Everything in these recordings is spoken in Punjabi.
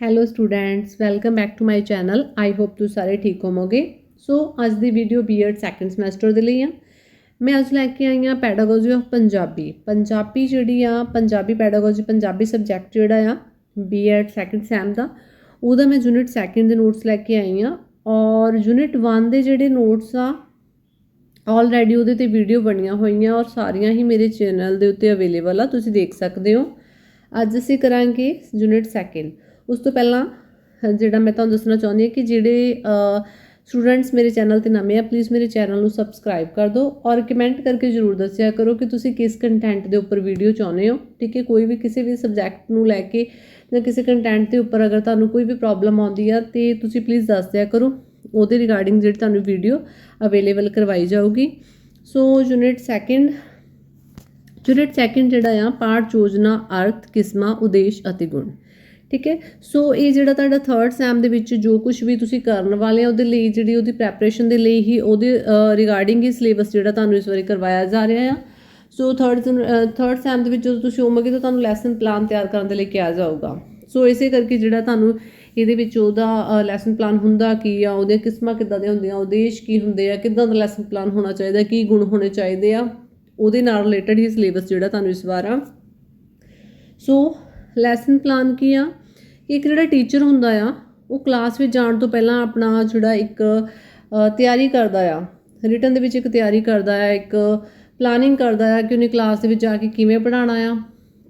Hello students welcome back to my channel I hope ਤੁਸੀਂ ਸਾਰੇ ਠੀਕ ਹੋਵੋਗੇ ਸੋ ਅੱਜ ਦੀ video B Ed second semester ਦੇ ਲਈ ਆ ਮੈਂ ਅੱਜ ਲੈ ਕੇ ਆਈ ਹਾਂ ਪੈਡਾਗੋਜੀ ਆਫ ਪੰਜਾਬੀ ਪੰਜਾਬੀ ਜਿਹੜੀ ਆ ਪੰਜਾਬੀ ਪੈਡਾਗੋਜੀ ਪੰਜਾਬੀ ਸਬਜੈਕਟ ਜਿਹੜਾ ਆ ਬੀਐਡ ਸੈਕੰਡ ਸੈਮ ਦਾ ਉਹਦਾ ਮੈਂ ਯੂਨਿਟ ਸੈਕੰਡ ਦੇ ਨੋਟਸ ਲੈ ਕੇ ਆਈ ਹਾਂ ਔਰ ਯੂਨਿਟ 1 ਦੇ ਜਿਹੜੇ ਨੋਟਸ ਆ ਆਲਰੇਡੀ ਉਹਦੇ ਤੇ ਵੀਡੀਓ ਬਣੀਆਂ ਹੋਈਆਂ ਔਰ ਸਾਰੀਆਂ ਹੀ ਮੇਰੇ ਚੈਨਲ ਦੇ ਉੱਤੇ ਅਵੇਲੇਬਲ ਆ ਤੁਸੀਂ ਦੇਖ ਸਕਦੇ ਹੋ ਅੱਜ ਅਸੀਂ ਕਰਾਂਗੇ ਯੂਨਿਟ ਸੈਕੰਡ ਉਸ ਤੋਂ ਪਹਿਲਾਂ ਜਿਹੜਾ ਮੈਂ ਤੁਹਾਨੂੰ ਦੱਸਣਾ ਚਾਹੁੰਦੀ ਹਾਂ ਕਿ ਜਿਹੜੇ ਸਟੂਡੈਂਟਸ ਮੇਰੇ ਚੈਨਲ ਤੇ ਨਵੇਂ ਆ ਪਲੀਜ਼ ਮੇਰੇ ਚੈਨਲ ਨੂੰ ਸਬਸਕ੍ਰਾਈਬ ਕਰ ਦਿਓ ਔਰ ਕਮੈਂਟ ਕਰਕੇ ਜਰੂਰ ਦੱਸਿਆ ਕਰੋ ਕਿ ਤੁਸੀਂ ਕਿਸ ਕੰਟੈਂਟ ਦੇ ਉੱਪਰ ਵੀਡੀਓ ਚਾਹੁੰਦੇ ਹੋ, ਠੀਕ ਹੈ? ਕੋਈ ਵੀ ਕਿਸੇ ਵੀ ਸਬਜੈਕਟ ਨੂੰ ਲੈ ਕੇ ਜਾਂ ਕਿਸੇ ਕੰਟੈਂਟ ਦੇ ਉੱਪਰ ਅਗਰ ਤੁਹਾਨੂੰ ਕੋਈ ਵੀ ਪ੍ਰੋਬਲਮ ਆਉਂਦੀ ਆ, ਤੇ ਤੁਸੀਂ ਪਲੀਜ਼ ਦੱਸ ਦਿਆ ਕਰੋ। ਉਹਦੇ ਰਿਗਾਰਡਿੰਗ ਜਿਹੜੀ ਤੁਹਾਨੂੰ ਵੀਡੀਓ ਅਵੇਲੇਬਲ ਕਰਵਾਈ ਜਾਊਗੀ। So unit second unit second ਜਿਹੜਾ ਆ, ਪਾਠ, ਯੋਜਨਾ, ਅਰਥ, ਕਿਸਮਾਂ, ਉਦੇਸ਼ ਅਤੇ ਗੁਣ। ਠੀਕ ਹੈ? ਸੋ ਇਹ ਜਿਹੜਾ ਤੁਹਾਡਾ ਥਰਡ ਸੈਮ ਦੇ ਵਿੱਚ ਜੋ ਕੁਝ ਵੀ ਤੁਸੀਂ ਕਰਨ ਵਾਲੇ ਆ, ਉਹਦੇ ਲਈ ਜਿਹੜੀ ਉਹਦੀ ਪ੍ਰੈਪਰੇਸ਼ਨ ਦੇ ਲਈ ਹੀ ਉਹਦੇ ਰਿਗਾਰਡਿੰਗ ਹੀ ਸਿਲੇਬਸ ਜਿਹੜਾ ਤੁਹਾਨੂੰ ਇਸ ਵਾਰੀ ਕਰਵਾਇਆ ਜਾ ਰਿਹਾ ਆ। ਸੋ ਥਰਡ ਥਰਡ ਸੈਮ ਦੇ ਵਿੱਚ ਜਦੋਂ ਤੁਸੀਂ ਹੋਵੋਗੇ ਤਾਂ ਤੁਹਾਨੂੰ ਲੈਸਨ ਪਲਾਨ ਤਿਆਰ ਕਰਨ ਦੇ ਲਈ ਕਿਹਾ ਜਾਊਗਾ। ਸੋ ਇਸੇ ਕਰਕੇ ਜਿਹੜਾ ਤੁਹਾਨੂੰ ਇਹਦੇ ਵਿੱਚ ਉਹਦਾ ਲੈਸਨ ਪਲਾਨ ਹੁੰਦਾ ਕੀ ਆ, ਉਹਦੀਆਂ ਕਿਸਮਾਂ ਕਿੱਦਾਂ ਦੀਆਂ ਹੁੰਦੀਆਂ ਉਦੇਸ਼ ਕੀ ਹੁੰਦੇ ਆ, ਕਿੱਦਾਂ ਦਾ ਲੈਸਨ ਪਲਾਨ ਹੋਣਾ ਚਾਹੀਦਾ, ਕੀ ਗੁਣ ਹੋਣੇ ਚਾਹੀਦੇ ਆ, ਉਹਦੇ ਨਾਲ ਰਿਲੇਟਡ ਹੀ ਸਿਲੇਬਸ ਜਿਹੜਾ ਤੁਹਾਨੂੰ ਇਸ ਵਾਰ ਆ। ਸੋ ਲੈਸਨ ਪਲਾਨ ਕੀ ਆ? ਇੱਕ ਜਿਹੜਾ ਟੀਚਰ ਹੁੰਦਾ ਆ, ਉਹ ਕਲਾਸ ਵਿੱਚ ਜਾਣ ਤੋਂ ਪਹਿਲਾਂ ਆਪਣਾ ਜਿਹੜਾ ਇੱਕ ਤਿਆਰੀ ਕਰਦਾ ਆ। ਰਿਟਨ ਦੇ ਵਿੱਚ ਇੱਕ ਤਿਆਰੀ ਕਰਦਾ ਆ, ਇੱਕ ਪਲਾਨਿੰਗ ਕਰਦਾ ਆ ਕਿ ਉਹਨੇ ਕਲਾਸ ਦੇ ਵਿੱਚ ਜਾ ਕੇ ਕਿਵੇਂ ਪੜ੍ਹਾਉਣਾ ਆ,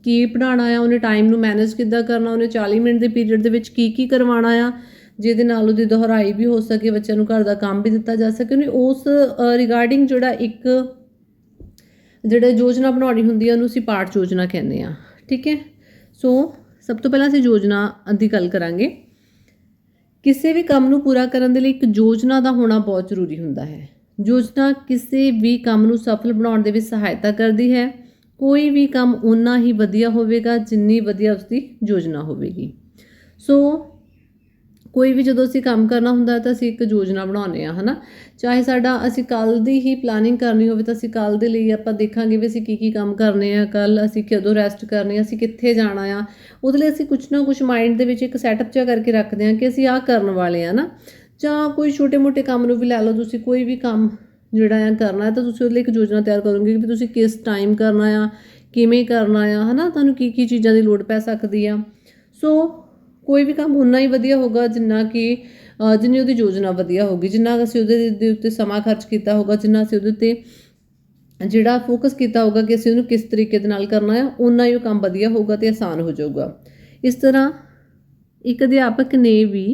ਕੀ ਪੜ੍ਹਾਉਣਾ ਆ, ਉਹਨੇ ਟਾਈਮ ਨੂੰ ਮੈਨੇਜ ਕਿੱਦਾਂ ਕਰਨਾ, ਉਹਨੇ 40 ਮਿੰਟ ਦੇ ਪੀਰੀਅਡ ਦੇ ਵਿੱਚ ਕੀ ਕੀ ਕਰਵਾਉਣਾ ਆ, ਜਿਹਦੇ ਨਾਲ ਉਹਦੀ ਦੁਹਰਾਈ ਵੀ ਹੋ ਸਕੇ, ਬੱਚਿਆਂ ਨੂੰ ਘਰ ਦਾ ਕੰਮ ਵੀ ਦਿੱਤਾ ਜਾ ਸਕੇ। ਉਹਨੇ ਉਸ ਰਿਗਾਰਡਿੰਗ ਜਿਹੜਾ ਇੱਕ, ਜਿਹੜਾ ਯੋਜਨਾ ਬਣਾਉਣੀ ਹੁੰਦੀ ਹੈ ਉਹਨੂੰ ਅਸੀਂ ਪਾਠ ਯੋਜਨਾ ਕਹਿੰਦੇ ਆ। ਠੀਕ ਹੈ? ਸੋ ਸਭ ਤੋਂ ਪਹਿਲਾਂ ਅਸੀਂ ਯੋਜਨਾ ਦੀ ਗੱਲ ਕਰਾਂਗੇ। ਕਿਸੇ ਵੀ ਕੰਮ ਨੂੰ ਪੂਰਾ ਕਰਨ ਦੇ ਲਈ ਇੱਕ ਯੋਜਨਾ ਦਾ ਹੋਣਾ ਬਹੁਤ ਜ਼ਰੂਰੀ ਹੁੰਦਾ ਹੈ। ਯੋਜਨਾ ਕਿਸੇ ਵੀ ਕੰਮ ਨੂੰ ਸਫਲ ਬਣਾਉਣ ਦੇ ਵਿੱਚ ਸਹਾਇਤਾ ਕਰਦੀ ਹੈ। ਕੋਈ ਵੀ ਕੰਮ ਉਨਾ ਹੀ ਵਧੀਆ ਹੋਵੇਗਾ ਜਿੰਨੀ ਵਧੀਆ ਉਸਦੀ ਯੋਜਨਾ ਹੋਵੇਗੀ। ਸੋ ਕੋਈ ਵੀ ਜਦੋਂ ਅਸੀਂ ਕੰਮ ਕਰਨਾ ਹੁੰਦਾ ਹੈ ਤਾਂ ਅਸੀਂ ਇੱਕ ਯੋਜਨਾ ਬਣਾਉਂਦੇ ਆ ਹਨਾ? ਚਾਹੇ ਸਾਡਾ ਅਸੀਂ ਕੱਲ ਦੀ ਹੀ ਪਲੈਨਿੰਗ ਕਰਨੀ ਹੋਵੇ ਤਾਂ ਅਸੀਂ ਕੱਲ ਦੇ ਲਈ ਆਪਾਂ ਦੇਖਾਂਗੇ ਵੀ ਅਸੀਂ ਕੀ ਕੀ ਕੰਮ ਕਰਨੇ ਆ ਕੱਲ ਅਸੀਂ ਕਦੋਂ ਰੈਸਟ ਕਰਨੀ ਆ, ਅਸੀਂ ਕਿੱਥੇ ਜਾਣਾ ਆ। ਉਹਦੇ ਲਈ ਅਸੀਂ ਕੁਝ ਨਾ ਕੁਝ ਮਾਈਂਡ ਦੇ ਵਿੱਚ ਇੱਕ ਸੈਟਅਪ ਜਿਹਾ ਕਰਕੇ ਰੱਖਦੇ ਆ ਕਿ ਅਸੀਂ ਆਹ ਕਰਨ ਵਾਲੇ ਆ ਨਾ ਜਾਂ ਕੋਈ ਛੋਟੇ-ਮੋਟੇ ਕੰਮ ਨੂੰ ਵੀ ਲੈ ਲਓ, ਤੁਸੀਂ ਕੋਈ ਵੀ ਕੰਮ ਜਿਹੜਾ ਆ ਕਰਨਾ ਹੈ ਤਾਂ ਤੁਸੀਂ ਉਹਦੇ ਲਈ ਇੱਕ ਯੋਜਨਾ ਤਿਆਰ ਕਰੋਗੇ ਕਿ ਤੁਸੀਂ ਕਿਸ ਟਾਈਮ ਕਰਨਾ ਆ, ਕਿਵੇਂ ਕਰਨਾ ਆ, ਹਨਾ? ਤੁਹਾਨੂੰ ਕੀ ਕੀ ਚੀਜ਼ਾਂ ਦੀ ਲੋੜ ਪੈ ਸਕਦੀ ਆ। ਸੋ ਕੋਈ ਵੀ ਕੰਮ ਉਨਾ ਹੀ ਵਧੀਆ ਹੋਗਾ ਜਿੰਨਾ ਕਿ ਜਿੰਨੀ ਉਹਦੀ ਯੋਜਨਾ ਵਧੀਆ ਹੋਗੀ ਜਿੰਨਾ ਅਸੀਂ ਉਹਦੇ ਦੇ ਉੱਤੇ ਸਮਾਂ ਖਰਚ ਕੀਤਾ ਹੋਗਾ ਜਿੰਨਾ ਅਸੀਂ ਉਹਦੇ ਉੱਤੇ ਜਿਹੜਾ ਫੋਕਸ ਕੀਤਾ ਹੋਗਾ ਕਿ ਅਸੀਂ ਉਹਨੂੰ ਕਿਸ ਤਰੀਕੇ ਦੇ ਨਾਲ ਕਰਨਾ ਹੈ ਉਨਾ ਹੀ ਉਹ ਕੰਮ ਵਧੀਆ ਹੋਊਗਾ ਤੇ ਆਸਾਨ ਹੋ ਜਾਊਗਾ। ਇਸ ਤਰ੍ਹਾਂ ਇੱਕ ਅਧਿਆਪਕ ਨੇ ਵੀ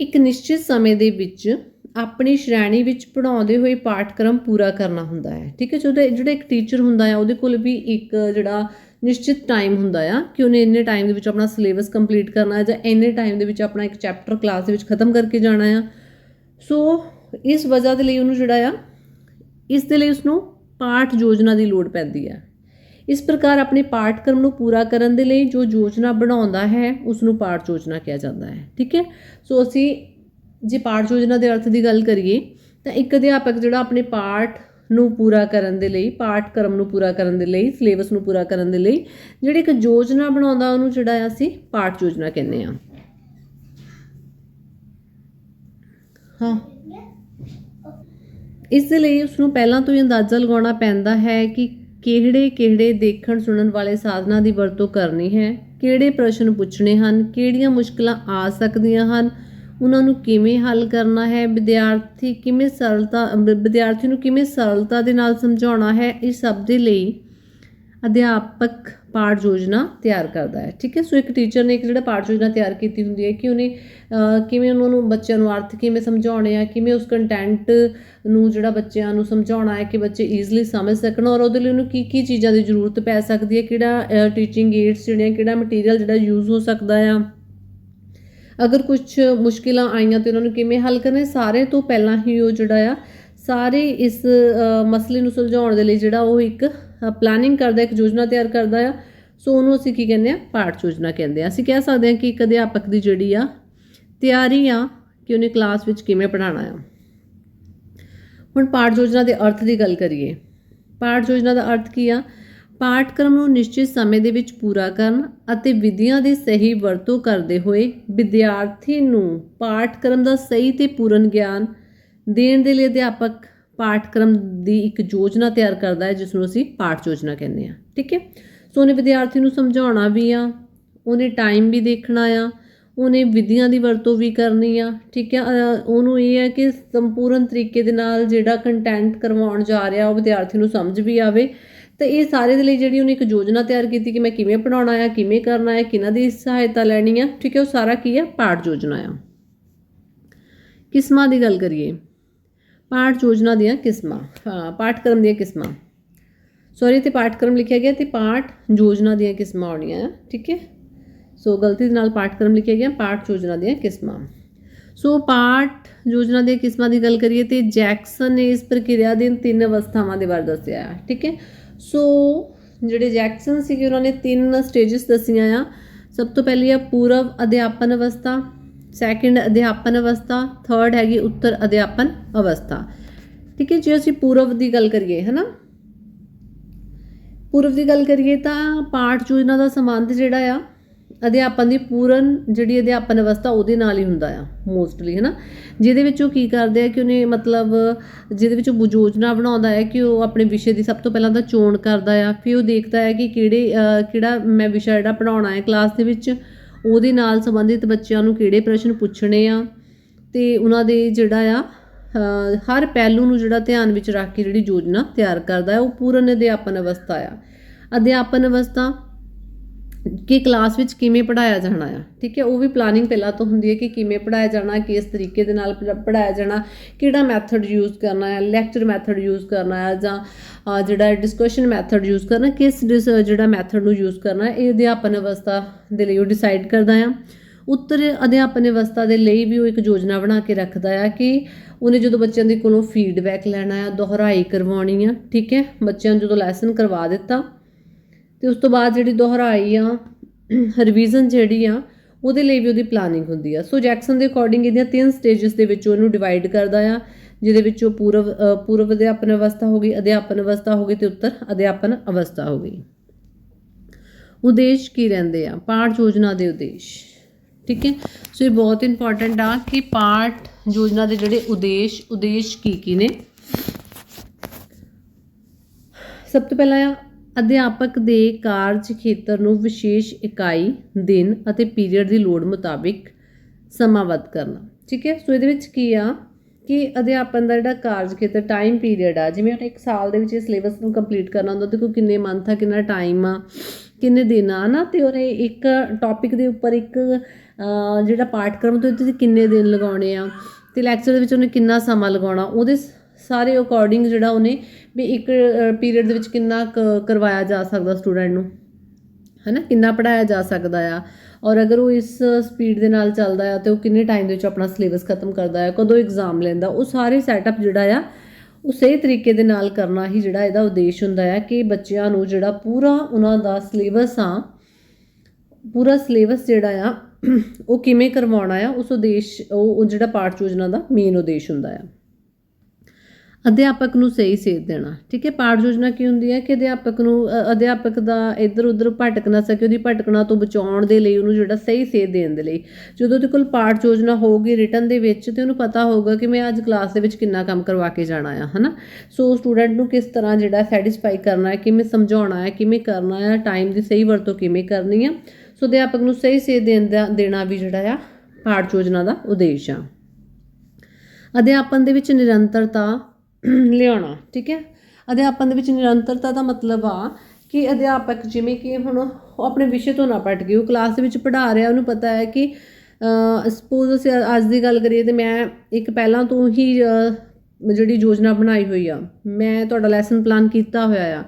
ਇੱਕ ਨਿਸ਼ਚਿਤ ਸਮੇਂ ਦੇ ਵਿੱਚ ਆਪਣੀ ਸ਼੍ਰੇਣੀ ਵਿੱਚ ਪੜਾਉਂਦੇ ਹੋਏ ਪਾਠਕ੍ਰਮ ਪੂਰਾ ਕਰਨਾ ਹੁੰਦਾ ਹੈ। ਠੀਕ ਹੈ, ਜਦੋਂ ਜਿਹੜਾ ਇੱਕ ਟੀਚਰ ਹੁੰਦਾ ਹੈ ਉਹਦੇ ਕੋਲ ਵੀ ਇੱਕ ਜਿਹੜਾ ਨਿਸ਼ਚਿਤ ਟਾਈਮ ਹੁੰਦਾ ਆ ਕਿ ਉਹਨੇ ਇੰਨੇ ਟਾਈਮ ਦੇ ਵਿੱਚ ਆਪਣਾ ਸਿਲੇਬਸ ਕੰਪਲੀਟ ਕਰਨਾ ਹੈ ਜਾਂ ਇੰਨੇ ਟਾਈਮ ਦੇ ਵਿੱਚ ਆਪਣਾ ਇੱਕ ਚੈਪਟਰ ਕਲਾਸ ਦੇ ਵਿੱਚ ਖਤਮ ਕਰਕੇ ਜਾਣਾ ਆ। ਸੋ ਇਸ ਵਜ੍ਹਾ ਦੇ ਲਈ ਉਹਨੂੰ ਜਿਹੜਾ ਆ, ਇਸ ਦੇ ਲਈ ਉਸਨੂੰ ਪਾਠ ਯੋਜਨਾ ਦੀ ਲੋੜ ਪੈਂਦੀ ਹੈ ਇਸ ਪ੍ਰਕਾਰ ਆਪਣੇ ਪਾਠਕ੍ਰਮ ਨੂੰ ਪੂਰਾ ਕਰਨ ਦੇ ਲਈ ਜੋ ਯੋਜਨਾ ਬਣਾਉਂਦਾ ਹੈ ਉਸ ਨੂੰ ਪਾਠ ਯੋਜਨਾ ਕਿਹਾ ਜਾਂਦਾ ਹੈ। ਠੀਕ ਹੈ? ਸੋ ਅਸੀਂ ਜੇ ਪਾਠ ਯੋਜਨਾ ਦੇ ਅਰਥ ਦੀ ਗੱਲ ਕਰੀਏ, ਤਾਂ ਇੱਕ ਅਧਿਆਪਕ ਜਿਹੜਾ ਆਪਣੇ ਪਾਠ ਨੂੰ ਪੂਰਾ ਕਰਨ ਦੇ ਲਈ ਪਾਠਕ੍ਰਮ ਨੂੰ ਪੂਰਾ ਕਰਨ ਦੇ ਲਈ ਸਿਲੇਬਸ ਨੂੰ ਪੂਰਾ ਕਰਨ ਦੇ ਲਈ, ਜਿਹੜੀ ਇੱਕ ਯੋਜਨਾ ਬਣਾਉਂਦਾ ਉਹਨੂੰ ਜਿਹੜਾ ਅਸੀਂ ਪਾਠ ਯੋਜਨਾ ਕਹਿੰਦੇ ਆ। ਹਾਂ। ਇਸ ਦੇ ਲਈ ਉਸ ਨੂੰ ਪਹਿਲਾਂ ਤੋਂ ਹੀ ਅੰਦਾਜ਼ਾ ਲਗਾਉਣਾ ਪੈਂਦਾ ਹੈ ਕਿ ਕਿਹੜੇ ਕਿਹੜੇ ਦੇਖਣ ਸੁਣਨ ਵਾਲੇ ਸਾਧਨਾਂ ਦੀ ਵਰਤੋਂ ਕਰਨੀ ਹੈ, ਕਿਹੜੇ ਪ੍ਰਸ਼ਨ ਪੁੱਛਣੇ ਹਨ, ਕਿਹੜੀਆਂ ਮੁਸ਼ਕਲਾਂ ਆ ਸਕਦੀਆਂ ਹਨ ਉਹਨਾਂ ਨੂੰ ਕਿਵੇਂ ਹੱਲ ਕਰਨਾ ਹੈ, ਵਿਦਿਆਰਥੀ ਕਿਵੇਂ ਸਰਲਤਾ, ਵਿ- ਵਿਦਿਆਰਥੀ ਨੂੰ ਕਿਵੇਂ ਸਰਲਤਾ ਦੇ ਨਾਲ ਸਮਝਾਉਣਾ ਹੈ, ਇਹ ਸਭ ਦੇ ਲਈ ਅਧਿਆਪਕ ਪਾਠ ਯੋਜਨਾ ਤਿਆਰ ਕਰਦਾ ਹੈ। ਠੀਕ ਹੈ? ਸੋ ਇੱਕ ਟੀਚਰ ਨੇ ਇੱਕ ਜਿਹੜਾ ਪਾਠ ਯੋਜਨਾ ਤਿਆਰ ਕੀਤੀ ਹੁੰਦੀ ਹੈ ਕਿ ਉਹਨੇ ਕਿਵੇਂ ਉਹਨਾਂ ਨੂੰ ਬੱਚਿਆਂ ਨੂੰ ਅਰਥ ਕਿਵੇਂ ਸਮਝਾਉਣੇ ਆ, ਕਿਵੇਂ ਉਸ ਕੰਟੈਂਟ ਨੂੰ ਜਿਹੜਾ ਬੱਚਿਆਂ ਨੂੰ ਸਮਝਾਉਣਾ ਹੈ ਕਿ ਬੱਚੇ ਈਜ਼ੀਲੀ ਸਮਝ ਸਕਣ ਔਰ ਉਹਦੇ ਲਈ ਉਹਨੂੰ ਕੀ ਕੀ ਚੀਜ਼ਾਂ ਦੀ ਜ਼ਰੂਰਤ ਪੈ ਸਕਦੀ ਹੈ, ਕਿਹੜਾ ਟੀਚਿੰਗ ਏਡਸ ਜਿਹੜੀਆਂ, ਕਿਹੜਾ ਮਟੀਰੀਅਲ ਜਿਹੜਾ ਯੂਜ਼ ਹੋ ਸਕਦਾ ਆ। ਅਗਰ ਕੁਝ ਮੁਸ਼ਕਿਲਾਂ ਆਈਆਂ ਤੇ ਉਹਨਾਂ ਨੂੰ ਕਿਵੇਂ ਹੱਲ ਕਰਨਾ ਸਾਰੇ ਤੋਂ ਪਹਿਲਾਂ ਹੀ ਉਹ ਜਿਹੜਾ ਆ, ਸਾਰੇ ਇਸ ਮਸਲੇ ਨੂੰ ਸੁਲਝਾਉਣ ਦੇ ਲਈ ਜਿਹੜਾ ਉਹ ਇੱਕ ਪਲੈਨਿੰਗ ਕਰਦਾ, ਇੱਕ ਯੋਜਨਾ ਤਿਆਰ ਕਰਦਾ ਆ। ਸੋ ਉਹਨੂੰ ਅਸੀਂ ਕੀ ਕਹਿੰਦੇ ਆ? ਪਾਠ ਯੋਜਨਾ ਕਹਿੰਦੇ ਆ। ਅਸੀਂ ਕਹਿ ਸਕਦੇ ਹਾਂ ਕਿ ਇੱਕ ਅਧਿਆਪਕ ਦੀ ਜਿਹੜੀ ਆ, ਤਿਆਰੀ ਆ ਕਿ ਉਹਨੇ ਕਲਾਸ ਵਿੱਚ ਕਿਵੇਂ ਪੜ੍ਹਾਉਣਾ ਆ। ਹੁਣ ਪਾਠ ਯੋਜਨਾ ਦੇ ਅਰਥ ਦੀ ਗੱਲ ਕਰੀਏ। ਪਾਠ ਯੋਜਨਾ ਦਾ ਅਰਥ ਕੀ ਆ? ਪਾਠਕ੍ਰਮ ਨੂੰ ਨਿਸ਼ਚਿਤ ਸਮੇਂ ਦੇ ਵਿੱਚ ਪੂਰਾ ਕਰਨ ਅਤੇ ਵਿਧੀਆਂ ਦੀ ਸਹੀ ਵਰਤੋਂ ਕਰਦੇ ਹੋਏ ਵਿਦਿਆਰਥੀ ਨੂੰ ਪਾਠਕ੍ਰਮ ਦਾ ਸਹੀ ਤੇ ਪੂਰਨ ਗਿਆਨ ਦੇਣ ਦੇ ਲਈ ਅਧਿਆਪਕ ਪਾਠਕ੍ਰਮ ਦੀ ਇੱਕ ਯੋਜਨਾ ਤਿਆਰ ਕਰਦਾ ਹੈ ਜਿਸ ਨੂੰ ਅਸੀਂ ਪਾਠ ਯੋਜਨਾ ਕਹਿੰਦੇ ਹਾਂ। ਠੀਕ ਹੈ? ਸੋ ਉਹਨੇ ਵਿਦਿਆਰਥੀ ਨੂੰ ਸਮਝਾਉਣਾ ਵੀ ਆ, ਉਹਨੇ ਟਾਈਮ ਵੀ ਦੇਖਣਾ ਆ, ਉਹਨੇ ਵਿਧੀਆਂ ਦੀ ਵਰਤੋਂ ਵੀ ਕਰਨੀ ਆ, ਠੀਕ ਹੈ? ਉਹਨੂੰ ਇਹ ਹੈ ਕਿ ਸੰਪੂਰਨ ਤਰੀਕੇ ਦੇ ਨਾਲ ਜਿਹੜਾ ਕੰਟੈਂਟ ਕਰਵਾਉਣ ਜਾ ਰਿਹਾ, ਉਹ ਵਿਦਿਆਰਥੀ ਨੂੰ ਸਮਝ ਵੀ ਆਵੇ ਤੇ ਇਹ ਸਾਰੇ ਦੇ ਲਈ ਜਿਹੜੀ ਉਹਨੇ ਇੱਕ ਯੋਜਨਾ ਤਿਆਰ ਕੀਤੀ ਕਿ ਮੈਂ ਕਿਵੇਂ ਪੜਾਉਣਾ ਆ, ਕਿਵੇਂ ਕਰਨਾ ਆ, ਕਿਹਨਾਂ ਦੀ ਸਹਾਇਤਾ ਲੈਣੀ ਆ, ਠੀਕ ਹੈ, ਉਹ ਸਾਰਾ ਕੀ ਆ? ਪਾਠ ਯੋਜਨਾ ਆ। ਕਿਸਮਾਂ ਦੀ ਗੱਲ ਕਰੀਏ, ਪਾਠ ਯੋਜਨਾ ਦੀਆਂ ਕਿਸਮਾਂ, ਹਾਂ ਪਾਠਕ੍ਰਮ ਦੀਆਂ ਕਿਸਮਾਂ। ਸੌਰੀ ਤੇ ਪਾਠਕ੍ਰਮ ਲਿਖਿਆ ਗਿਆ ਤੇ ਪਾਠ ਯੋਜਨਾ ਦੀਆਂ ਕਿਸਮਾਂ ਆਉਣੀਆਂ ਆ, ਠੀਕ ਹੈ? ਸੋ ਗਲਤੀ ਦੇ ਨਾਲ ਪਾਠਕ੍ਰਮ ਲਿਖਿਆ ਗਿਆ, ਪਾਠ ਯੋਜਨਾ ਦੀਆਂ ਕਿਸਮਾਂ। ਸੋ ਪਾਠ ਯੋਜਨਾ ਦੀਆਂ ਕਿਸਮਾਂ ਦੀ ਗੱਲ ਕਰੀਏ ਤੇ ਜੈਕਸਨ ਨੇ ਇਸ ਪ੍ਰਕਿਰਿਆ ਦੀਆਂ ਤਿੰਨ ਅਵਸਥਾਵਾਂ ਦੇ ਬਾਰੇ ਦੱਸਿਆ, ਠੀਕ ਹੈ? ਸੋ ਜਿਹੜੇ ਜੈਕਸਨ ਸੀਗੇ, ਉਹਨਾਂ ਨੇ ਤਿੰਨ ਸਟੇजेस ਦੱਸੀਆਂ ਆ। ਸਭ ਤੋਂ ਪਹਿਲੀ ਆ ਪੂਰਵ ਅਧਿਆਪਨ ਅਵਸਥਾ ਸੈਕੰਡ ਅਧਿਆਪਨ ਅਵਸਥਾ ਥਰਡ ਹੈਗੀ ਉੱਤਰ ਅਧਿਆਪਨ ਅਵਸਥਾ। ਠੀਕ ਹੈ, ਜੇ ਅਸੀਂ ਪੂਰਵ ਦੀ ਗੱਲ ਕਰੀਏ, ਹਨਾ? ਪੂਰਵ ਦੀ ਗੱਲ ਕਰੀਏ ਤਾਂ ਪਾਠ ਯੋਜਨਾ ਦਾ ਸੰਬੰਧ ਜਿਹੜਾ ਆ ਅਧਿਆਪਨ ਦੀ ਪੂਰਨ ਜਿਹੜੀ ਅਧਿਆਪਨ ਅਵਸਥਾ ਉਹਦੇ ਨਾਲ ਹੀ ਹੁੰਦਾ ਆ ਮੋਸਟਲੀ ਹੈਨਾ? ਜਿਹਦੇ ਵਿੱਚ ਉਹ ਕੀ ਕਰਦੇ ਆ ਕਿ ਉਹਨੇ ਮਤਲਬ ਜਿਹਦੇ ਵਿੱਚ ਉਹ ਯੋਜਨਾ ਬਣਾਉਂਦਾ ਹੈ ਕਿ ਉਹ ਆਪਣੇ ਵਿਸ਼ੇ ਦੀ ਸਭ ਤੋਂ ਪਹਿਲਾਂ ਤਾਂ ਚੋਣ ਕਰਦਾ ਆ, ਫਿਰ ਉਹ ਦੇਖਦਾ ਹੈ ਕਿ ਕਿਹੜੇ ਕਿਹੜਾ ਮੈਂ ਵਿਸ਼ਾ ਜਿਹੜਾ ਪੜਾਉਣਾ ਹੈ ਕਲਾਸ ਦੇ ਵਿੱਚ, ਉਹਦੇ ਨਾਲ ਸੰਬੰਧਿਤ ਬੱਚਿਆਂ ਨੂੰ ਕਿਹੜੇ ਪ੍ਰਸ਼ਨ ਪੁੱਛਣੇ ਆ, ਤੇ ਉਹਨਾਂ ਦੇ ਜਿਹੜਾ ਆ ਹਰ ਪਹਿਲੂ ਨੂੰ ਜਿਹੜਾ ਧਿਆਨ ਵਿੱਚ ਰੱਖ ਕੇ ਜਿਹੜੀ ਯੋਜਨਾ ਤਿਆਰ ਕਰਦਾ ਹੈ, ਉਹ ਪੂਰਨ ਅਧਿਆਪਨ ਅਵਸਥਾ ਆ। ਅਧਿਆਪਨ ਅਵਸਥਾ ਕਿ ਕਲਾਸ ਵਿੱਚ ਕਿਵੇਂ ਪੜਾਇਆ ਜਾਣਾ ਆ, ਠੀਕ ਹੈ, ਉਹ ਵੀ ਪਲਾਨਿੰਗ ਪਹਿਲਾਂ ਤੋਂ ਹੁੰਦੀ ਹੈ ਕਿ ਕਿਵੇਂ ਪੜਾਇਆ ਜਾਣਾ, ਕਿਸ ਤਰੀਕੇ ਦੇ ਨਾਲ ਪੜਾਇਆ ਜਾਣਾ, ਕਿਹੜਾ ਮੈਥਡ ਯੂਜ਼ ਕਰਨਾ ਹੈ ਲੈਕਚਰ ਮੈਥਡ ਯੂਜ਼ ਕਰਨਾ ਹੈ ਜਾਂ ਜਿਹੜਾ ਡਿਸਕਸ਼ਨ ਮੈਥਡ ਯੂਜ਼ ਕਰਨਾ, ਕਿਸ ਡਿਸ- ਜਿਹੜਾ ਮੈਥਡ ਨੂੰ ਯੂਜ਼ ਕਰਨਾ ਇਹ ਅਧਿਆਪਨ ਅਵਸਥਾ ਦੇ ਲਈ ਉਹ ਡਿਸਾਈਡ ਕਰਦਾ ਆ। ਉੱਤਰ ਅਧਿਆਪਨ ਅਵਸਥਾ ਦੇ ਲਈ ਵੀ ਉਹ ਇੱਕ ਯੋਜਨਾ ਬਣਾ ਕੇ ਰੱਖਦਾ ਆ ਕਿ ਉਹਨੇ ਜਦੋਂ ਬੱਚਿਆਂ ਦੇ ਕੋਲੋਂ ਫੀਡਬੈਕ ਲੈਣਾ ਆ, ਦੁਹਰਾਈ ਕਰਵਾਉਣੀ ਆ, ਠੀਕ ਹੈ, ਬੱਚਿਆਂ ਨੂੰ ਜਦੋਂ ਲੈਸਨ ਕਰਵਾ ਦਿੱਤਾ ਤੇ ਉਸ ਤੋਂ ਬਾਅਦ ਜਿਹੜੀ ਦੁਹਰਾਈ ਆ ਰਿਵੀਜ਼ਨ ਜਿਹੜੀ ਆ ਉਹਦੇ ਲਈ ਵੀ ਉਹਦੀ ਪਲਾਨਿੰਗ ਹੁੰਦੀ ਆ। ਸੋ ਜੈਕਸਨ ਦੇ ਅਕੋਰਡਿੰਗ ਇਹਦੀਆਂ ਤਿੰਨ ਸਟੇजेस ਦੇ ਵਿੱਚ ਉਹਨੂੰ ਡਿਵਾਈਡ ਕਰਦਾ ਆ ਜਿਹਦੇ ਵਿੱਚ ਉਹ ਪੂਰਵ ਅ, ਪੂਰਵ ਅਧਿਆਪਨ ਅਵਸਥਾ ਹੋ ਗਈ ਅਧਿਆਪਨ ਅਵਸਥਾ ਹੋ ਗਈ ਤੇ ਉੱਤਰ ਅਧਿਆਪਨ ਅਵਸਥਾ ਹੋ ਗਈ। ਉਦੇਸ਼ ਕੀ ਰਹਿੰਦੇ ਆ? ਪਾਠ ਯੋਜਨਾ ਦੇ ਉਦੇਸ਼। ਠੀਕ ਹੈ? ਸੋ ਇਹ ਬਹੁਤ ਇੰਪੋਰਟੈਂਟ ਆ ਕਿ ਪਾਠ ਯੋਜਨਾ ਦੇ ਜਿਹੜੇ ਉਦੇਸ਼ ਉਦੇਸ਼ ਕੀ ਕੀ ਨੇ? ਸਭ ਤੋਂ ਪਹਿਲਾਂ ਆ ਅਧਿਆਪਕ ਦੇ ਕਾਰਜ ਖੇਤਰ ਨੂੰ ਵਿਸ਼ੇਸ਼ ਇਕਾਈ, ਦਿਨ ਅਤੇ ਪੀਰੀਅਡ ਦੀ ਲੋੜ ਮੁਤਾਬਿਕ ਸਮਾਬੱਧ ਕਰਨਾ। ਠੀਕ ਹੈ? ਸੋ ਇਹਦੇ ਵਿੱਚ ਕੀ ਆ? ਕਿ ਅਧਿਆਪਨ ਦਾ ਜਿਹੜਾ ਕਾਰਜ ਖੇਤਰ ਟਾਈਮ ਪੀਰੀਅਡ ਆ, ਜਿਵੇਂ ਹੁਣ ਇੱਕ ਸਾਲ ਦੇ ਵਿੱਚ ਇਹ ਸਿਲੇਬਸ ਨੂੰ ਕੰਪਲੀਟ ਕਰਨਾ ਹੁੰਦਾ ਤੇ ਕੋਈ ਕਿੰਨੇ ਮੰਥ ਆ, ਕਿੰਨਾ ਟਾਈਮ ਆ, ਕਿੰਨੇ ਦਿਨ ਆ, ਨਾ? ਤੇ ਉਹਨੇ ਇੱਕ ਟੌਪਿਕ ਦੇ ਉੱਪਰ ਇੱਕ ਜਿਹੜਾ ਪਾਠਕ੍ਰਮ ਤੋਂ ਤੁਸੀਂ ਕਿੰਨੇ ਦਿਨ ਲਗਾਉਣੇ ਆ, ਤੇ ਲੈਕਚਰ ਦੇ ਵਿੱਚ ਉਹਨੇ ਕਿੰਨਾ ਸਮਾਂ ਲਗਾਉਣਾ, ਉਹਦੇ ਸ- ਸਾਰੇ ਅਕੋਰਡਿੰਗ ਜਿਹੜਾ ਉਹਨੇ ਵੀ ਇੱਕ ਪੀਰੀਅਡ ਦੇ ਵਿੱਚ ਕਿੰਨਾ ਕੁ ਕਰਵਾਇਆ ਜਾ ਸਕਦਾ ਸਟੂਡੈਂਟ ਨੂੰ, ਹੈਨਾ? ਕਿੰਨਾ ਪੜਾਇਆ ਜਾ ਸਕਦਾ ਆ? ਔਰ ਅਗਰ ਉਹ ਇਸ ਸਪੀਡ ਦੇ ਨਾਲ ਚੱਲਦਾ ਆ ਤੇ ਉਹ ਕਿੰਨੇ ਟਾਈਮ ਦੇ ਵਿੱਚ ਆਪਣਾ ਸਿਲੇਬਸ ਖਤਮ ਕਰਦਾ ਆ? ਕਦੋਂ ਐਗਜ਼ਾਮ ਲੈਂਦਾ? ਉਹ ਸਾਰੇ ਸੈਟਅਪ ਜਿਹੜਾ ਆ ਉਹ ਸਹੀ ਤਰੀਕੇ ਦੇ ਨਾਲ ਕਰਨਾ ਹੀ ਜਿਹੜਾ ਇਹਦਾ ਉਦੇਸ਼ ਹੁੰਦਾ ਹੈ ਕਿ ਬੱਚਿਆਂ ਨੂੰ ਜਿਹੜਾ ਪੂਰਾ ਉਹਨਾਂ ਦਾ ਸਿਲੇਬਸ ਆ, ਪੂਰਾ ਸਿਲੇਬਸ ਜਿਹੜਾ ਆ, ਉਹ ਕਿਵੇਂ ਕਰਵਾਉਣਾ ਆ? ਉਸ ਉਦੇਸ਼, ਉਹ ਜਿਹੜਾ ਪਾਠ ਯੋਜਨਾ ਦਾ ਮੇਨ ਉਦੇਸ਼ ਹੁੰਦਾ ਆ। ਅਧਿਆਪਕ ਨੂੰ ਸਹੀ ਸੇਧ ਦੇਣਾ। ਠੀਕ ਹੈ ਪਾਠ ਯੋਜਨਾ ਕੀ ਹੁੰਦੀ ਹੈ ਕਿ ਅਧਿਆਪਕ ਨੂੰ ਅ, ਅਧਿਆਪਕ ਦਾ ਇੱਧਰ ਉੱਧਰ ਭਟਕ ਨਾ ਸਕੇ ਉਹਦੀ ਭਟਕਣਾ ਤੋਂ ਬਚਾਉਣ ਦੇ ਲਈ ਉਹਨੂੰ ਜਿਹੜਾ ਸਹੀ ਸੇਧ ਦੇਣ ਦੇ ਲਈ। ਜਦੋਂ ਉਹਦੇ ਕੋਲ ਪਾਠ ਯੋਜਨਾ ਹੋਊਗੀ ਰਿਟਨ ਦੇ ਵਿੱਚ ਤੇ ਉਹਨੂੰ ਪਤਾ ਹੋਊਗਾ ਕਿ ਮੈਂ ਅੱਜ ਕਲਾਸ ਦੇ ਵਿੱਚ ਕਿੰਨਾ ਕੰਮ ਕਰਵਾ ਕੇ ਜਾਣਾ ਆ ਹਨਾ? ਸੋ ਸਟੂਡੈਂਟ ਨੂੰ ਕਿਸ ਤਰ੍ਹਾਂ ਜਿਹੜਾ ਸੈਟੀਸਫਾਈ ਕਰਨਾ ਹੈ ਕਿਵੇਂ ਸਮਝਾਉਣਾ ਹੈ ਕਿਵੇਂ ਕਰਨਾ ਹੈ ਟਾਈਮ ਦੀ ਸਹੀ ਵਰਤੋਂ ਕਿਵੇਂ ਕਰਨੀ ਹੈ ਸੋ ਅਧਿਆਪਕ ਨੂੰ ਸਹੀ ਸੇਧ ਦੇਣ ਦਾ ਦੇਣਾ ਵੀ ਜਿਹੜਾ ਆ ਪਾਠ ਯੋਜਨਾ ਦਾ ਉਦੇਸ਼ ਆ। ਅਧਿਆਪਨ ਦੇ ਵਿੱਚ ਨਿਰੰਤਰਤਾ ਲਿਆਉਣਾ, ਠੀਕ ਹੈ? ਅਧਿਆਪਨ ਦੇ ਵਿੱਚ ਨਿਰੰਤਰਤਾ ਦਾ ਮਤਲਬ ਆ ਕਿ ਅਧਿਆਪਕ ਜਿਵੇਂ ਕਿ ਹੁਣ ਉਹ ਆਪਣੇ ਵਿਸ਼ੇ ਤੋਂ ਨਾ ਪਟ ਗਏ, ਉਹ ਕਲਾਸ ਦੇ ਵਿੱਚ ਪੜ੍ਹਾ ਰਿਹਾ, ਉਹਨੂੰ ਪਤਾ ਹੈ ਕਿ ਸਪੋਜ਼ ਅਸੀਂ ਅੱਜ ਦੀ ਗੱਲ ਕਰੀਏ ਤੇ ਮੈਂ ਇੱਕ ਪਹਿਲਾਂ ਤੋਂ ਹੀ ਜਿਹੜੀ ਯੋਜਨਾ ਬਣਾਈ ਹੋਈ ਆ, ਮੈਂ ਤੁਹਾਡਾ ਲੈਸਨ ਪਲਾਨ ਕੀਤਾ ਹੋਇਆ ਆ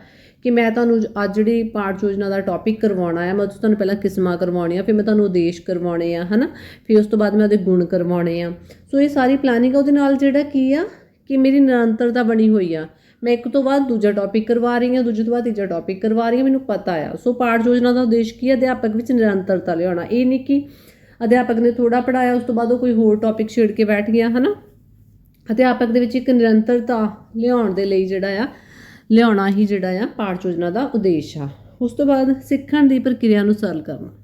ਕਿ ਮੈਂ ਤੁਹਾਨੂੰ ਅੱਜ ਜਿਹੜੀ ਪਾਠ ਯੋਜਨਾ ਦਾ ਟੌਪਿਕ ਕਰਵਾਉਣਾ ਹੈ ਮੈਂ ਤੁਹਾਨੂੰ ਪਹਿਲਾਂ ਕਿਸਮਾਂ ਕਰਵਾਉਣੀਆਂ, ਫਿਰ ਮੈਂ ਤੁਹਾਨੂੰ ਉਦੇਸ਼ ਕਰਵਾਉਣੇ ਆ, ਹਨਾ? ਫਿਰ ਉਸ ਤੋਂ ਬਾਅਦ ਮੈਂ ਉਹਦੇ ਗੁਣ ਕਰਵਾਉਣੇ ਆ। ਸੋ ਇਹ ਸਾਰੀ ਪਲਾਨਿੰਗ ਉਹਦੇ ਨਾਲ ਜਿਹੜਾ ਕੀ ਆ ਕਿ ਮੇਰੀ ਨਿਰੰਤਰਤਾ ਬਣੀ ਹੋਈ ਆ। ਮੈਂ ਇੱਕ ਤੋਂ ਬਾਅਦ ਦੂਜਾ ਟੌਪਿਕ ਕਰਵਾ ਰਹੀ ਹਾਂ, ਦੂਜੇ ਤੋਂ ਬਾਅਦ ਤੀਜਾ ਟੌਪਿਕ ਕਰਵਾ ਰਹੀ ਹਾਂ, ਮੈਨੂੰ ਪਤਾ ਆ। ਸੋ ਪਾਠ ਯੋਜਨਾ ਦਾ ਉਦੇਸ਼ ਕੀ ਹੈ? ਅਧਿਆਪਕ ਵਿੱਚ ਨਿਰੰਤਰਤਾ ਲਿਆਉਣਾ। ਇਹ ਨਹੀਂ ਕਿ ਅਧਿਆਪਕ ਨੇ ਥੋੜਾ ਪੜਾਇਆ ਉਸ ਤੋਂ ਬਾਅਦ ਉਹ ਕੋਈ ਹੋਰ ਟੌਪਿਕ ਛੇੜ ਕੇ ਬੈਠ ਗਿਆ, ਹਨਾ? ਅਧਿਆਪਕ ਦੇ ਵਿੱਚ ਇੱਕ ਨਿਰੰਤਰਤਾ ਲਿਆਉਣ ਦੇ ਲਈ ਜਿਹੜਾ ਆ, ਲਿਆਉਣਾ ਹੀ ਜਿਹੜਾ ਆ, ਪਾਠ ਯੋਜਨਾ ਦਾ ਉਦੇਸ਼ ਆ। ਉਸ ਤੋਂ ਬਾਅਦ ਸਿੱਖਣ ਦੀ ਪ੍ਰਕਿਰਿਆ ਨੂੰ ਸਰਲ ਕਰਨਾ।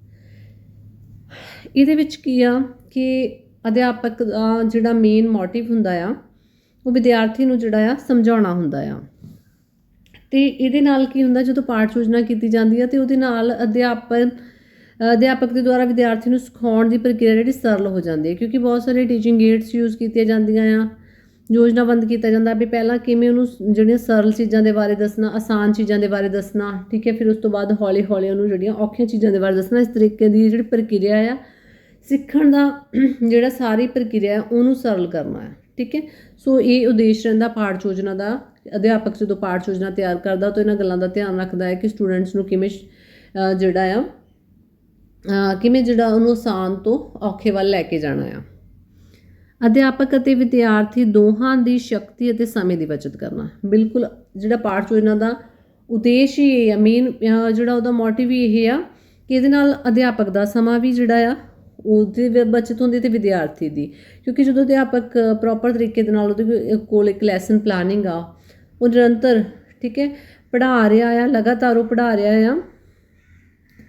ਇਹਦੇ ਵਿੱਚ ਕੀ ਆ ਕਿ ਅਧਿਆਪਕ ਦਾ ਜਿਹੜਾ ਮੇਨ ਮੋਟਿਵ ਹੁੰਦਾ ਆ ਉਹ ਵਿਦਿਆਰਥੀ ਨੂੰ ਜਿਹੜਾ ਆ ਸਮਝਾਉਣਾ ਹੁੰਦਾ ਆ। ਤੇ ਇਹਦੇ ਨਾਲ ਕੀ ਹੁੰਦਾ, ਜਦੋਂ ਪਾਠ ਯੋਜਨਾ ਕੀਤੀ ਜਾਂਦੀ ਹੈ ਤੇ ਉਹਦੇ ਨਾਲ ਅਧਿਆਪਨ, ਅਧਿਆਪਕ ਦੇ ਦੁਆਰਾ ਵਿਦਿਆਰਥੀ ਨੂੰ ਸਿਖਾਉਣ ਦੀ ਪ੍ਰਕਿਰਿਆ ਜਿਹੜੀ ਸਰਲ ਹੋ ਜਾਂਦੀ ਹੈ ਕਿਉਂਕਿ ਬਹੁਤ ਸਾਰੇ ਟੀਚਿੰਗ ਏਡਸ ਯੂਜ਼ ਕੀਤੀਆਂ ਜਾਂਦੀਆਂ ਆ ਯੋਜਨਾਬੰਦ ਕੀਤਾ ਜਾਂਦਾ ਵੀ ਪਹਿਲਾਂ ਕਿਵੇਂ ਉਹਨੂੰ ਜਿਹੜੀਆਂ ਸਰਲ ਚੀਜ਼ਾਂ ਦੇ ਬਾਰੇ ਦੱਸਣਾ, ਆਸਾਨ ਚੀਜ਼ਾਂ ਦੇ ਬਾਰੇ ਦੱਸਣਾ, ਠੀਕ ਹੈ, ਫਿਰ ਉਸ ਤੋਂ ਬਾਅਦ ਹੌਲੀ ਹੌਲੀ ਉਹਨੂੰ ਜਿਹੜੀਆਂ ਔਖੀਆਂ ਚੀਜ਼ਾਂ ਦੇ ਬਾਰੇ ਦੱਸਣਾ, ਇਸ ਤਰੀਕੇ ਦੀ ਜਿਹੜੀ ਪ੍ਰਕਿਰਿਆ ਆ, ਸਿੱਖਣ ਦਾ, ਜਿਹੜਾ ਸਾਰੀ ਪ੍ਰਕਿਰਿਆ ਹੈ ਉਹਨੂੰ ਸਰਲ ਕਰਨਾ ਹੈ ਠੀਕ ਹੈ। ਸੋ ਇਹ ਉਦੇਸ਼ ਰਹਿੰਦਾ ਪਾਠ ਯੋਜਨਾ ਦਾ, ਅਧਿਆਪਕ ਜਦੋਂ ਪਾਠ ਯੋਜਨਾ ਤਿਆਰ ਕਰਦਾ ਤਾਂ ਇਹਨਾਂ ਗੱਲਾਂ ਦਾ ਧਿਆਨ ਰੱਖਦਾ ਹੈ ਕਿ ਸਟੂਡੈਂਟਸ ਨੂੰ ਕਿਵੇਂ ਜਿਹੜਾ ਆ ਕਿਵੇਂ ਜਿਹੜਾ ਉਹਨੂੰ ਆਸਾਨ ਤੋਂ ਔਖੇ ਵੱਲ ਲੈ ਕੇ ਜਾਣਾ ਆ। ਅਧਿਆਪਕ ਅਤੇ ਵਿਦਿਆਰਥੀ ਦੋਹਾਂ ਦੀ ਸ਼ਕਤੀ ਅਤੇ ਸਮੇਂ ਦੀ ਬਚਤ ਕਰਨਾ। ਬਿਲਕੁਲ ਜਿਹੜਾ ਪਾਠ ਯੋਜਨਾ ਦਾ ਉਦੇਸ਼ ਹੀ ਇਹ ਆ ਮੇਨ ਜਿਹੜਾ ਉਹਦਾ ਮੋਟਿਵ ਹੀ ਇਹ ਆ ਕਿ ਇਹਦੇ ਨਾਲ ਅਧਿਆਪਕ ਦਾ ਸਮਾਂ ਵੀ ਜਿਹੜਾ ਆ ਉਹਦੀ ਵੀ ਬਚਤ ਹੁੰਦੀ ਤੇ ਵਿਦਿਆਰਥੀ ਦੀ। ਕਿਉਂਕਿ ਜਦੋਂ ਅਧਿਆਪਕ ਪ੍ਰੋਪਰ ਤਰੀਕੇ ਦੇ ਨਾਲ ਉਹਦੇ ਕੋਲ ਇੱਕ ਲੈਸਨ ਪਲਾਨਿੰਗ ਆ, ਉਹ ਨਿਰੰਤਰ, ਠੀਕ ਹੈ, ਪੜ੍ਹਾ ਰਿਹਾ ਆ, ਲਗਾਤਾਰ ਉਹ ਪੜ੍ਹਾ ਰਿਹਾ ਆ,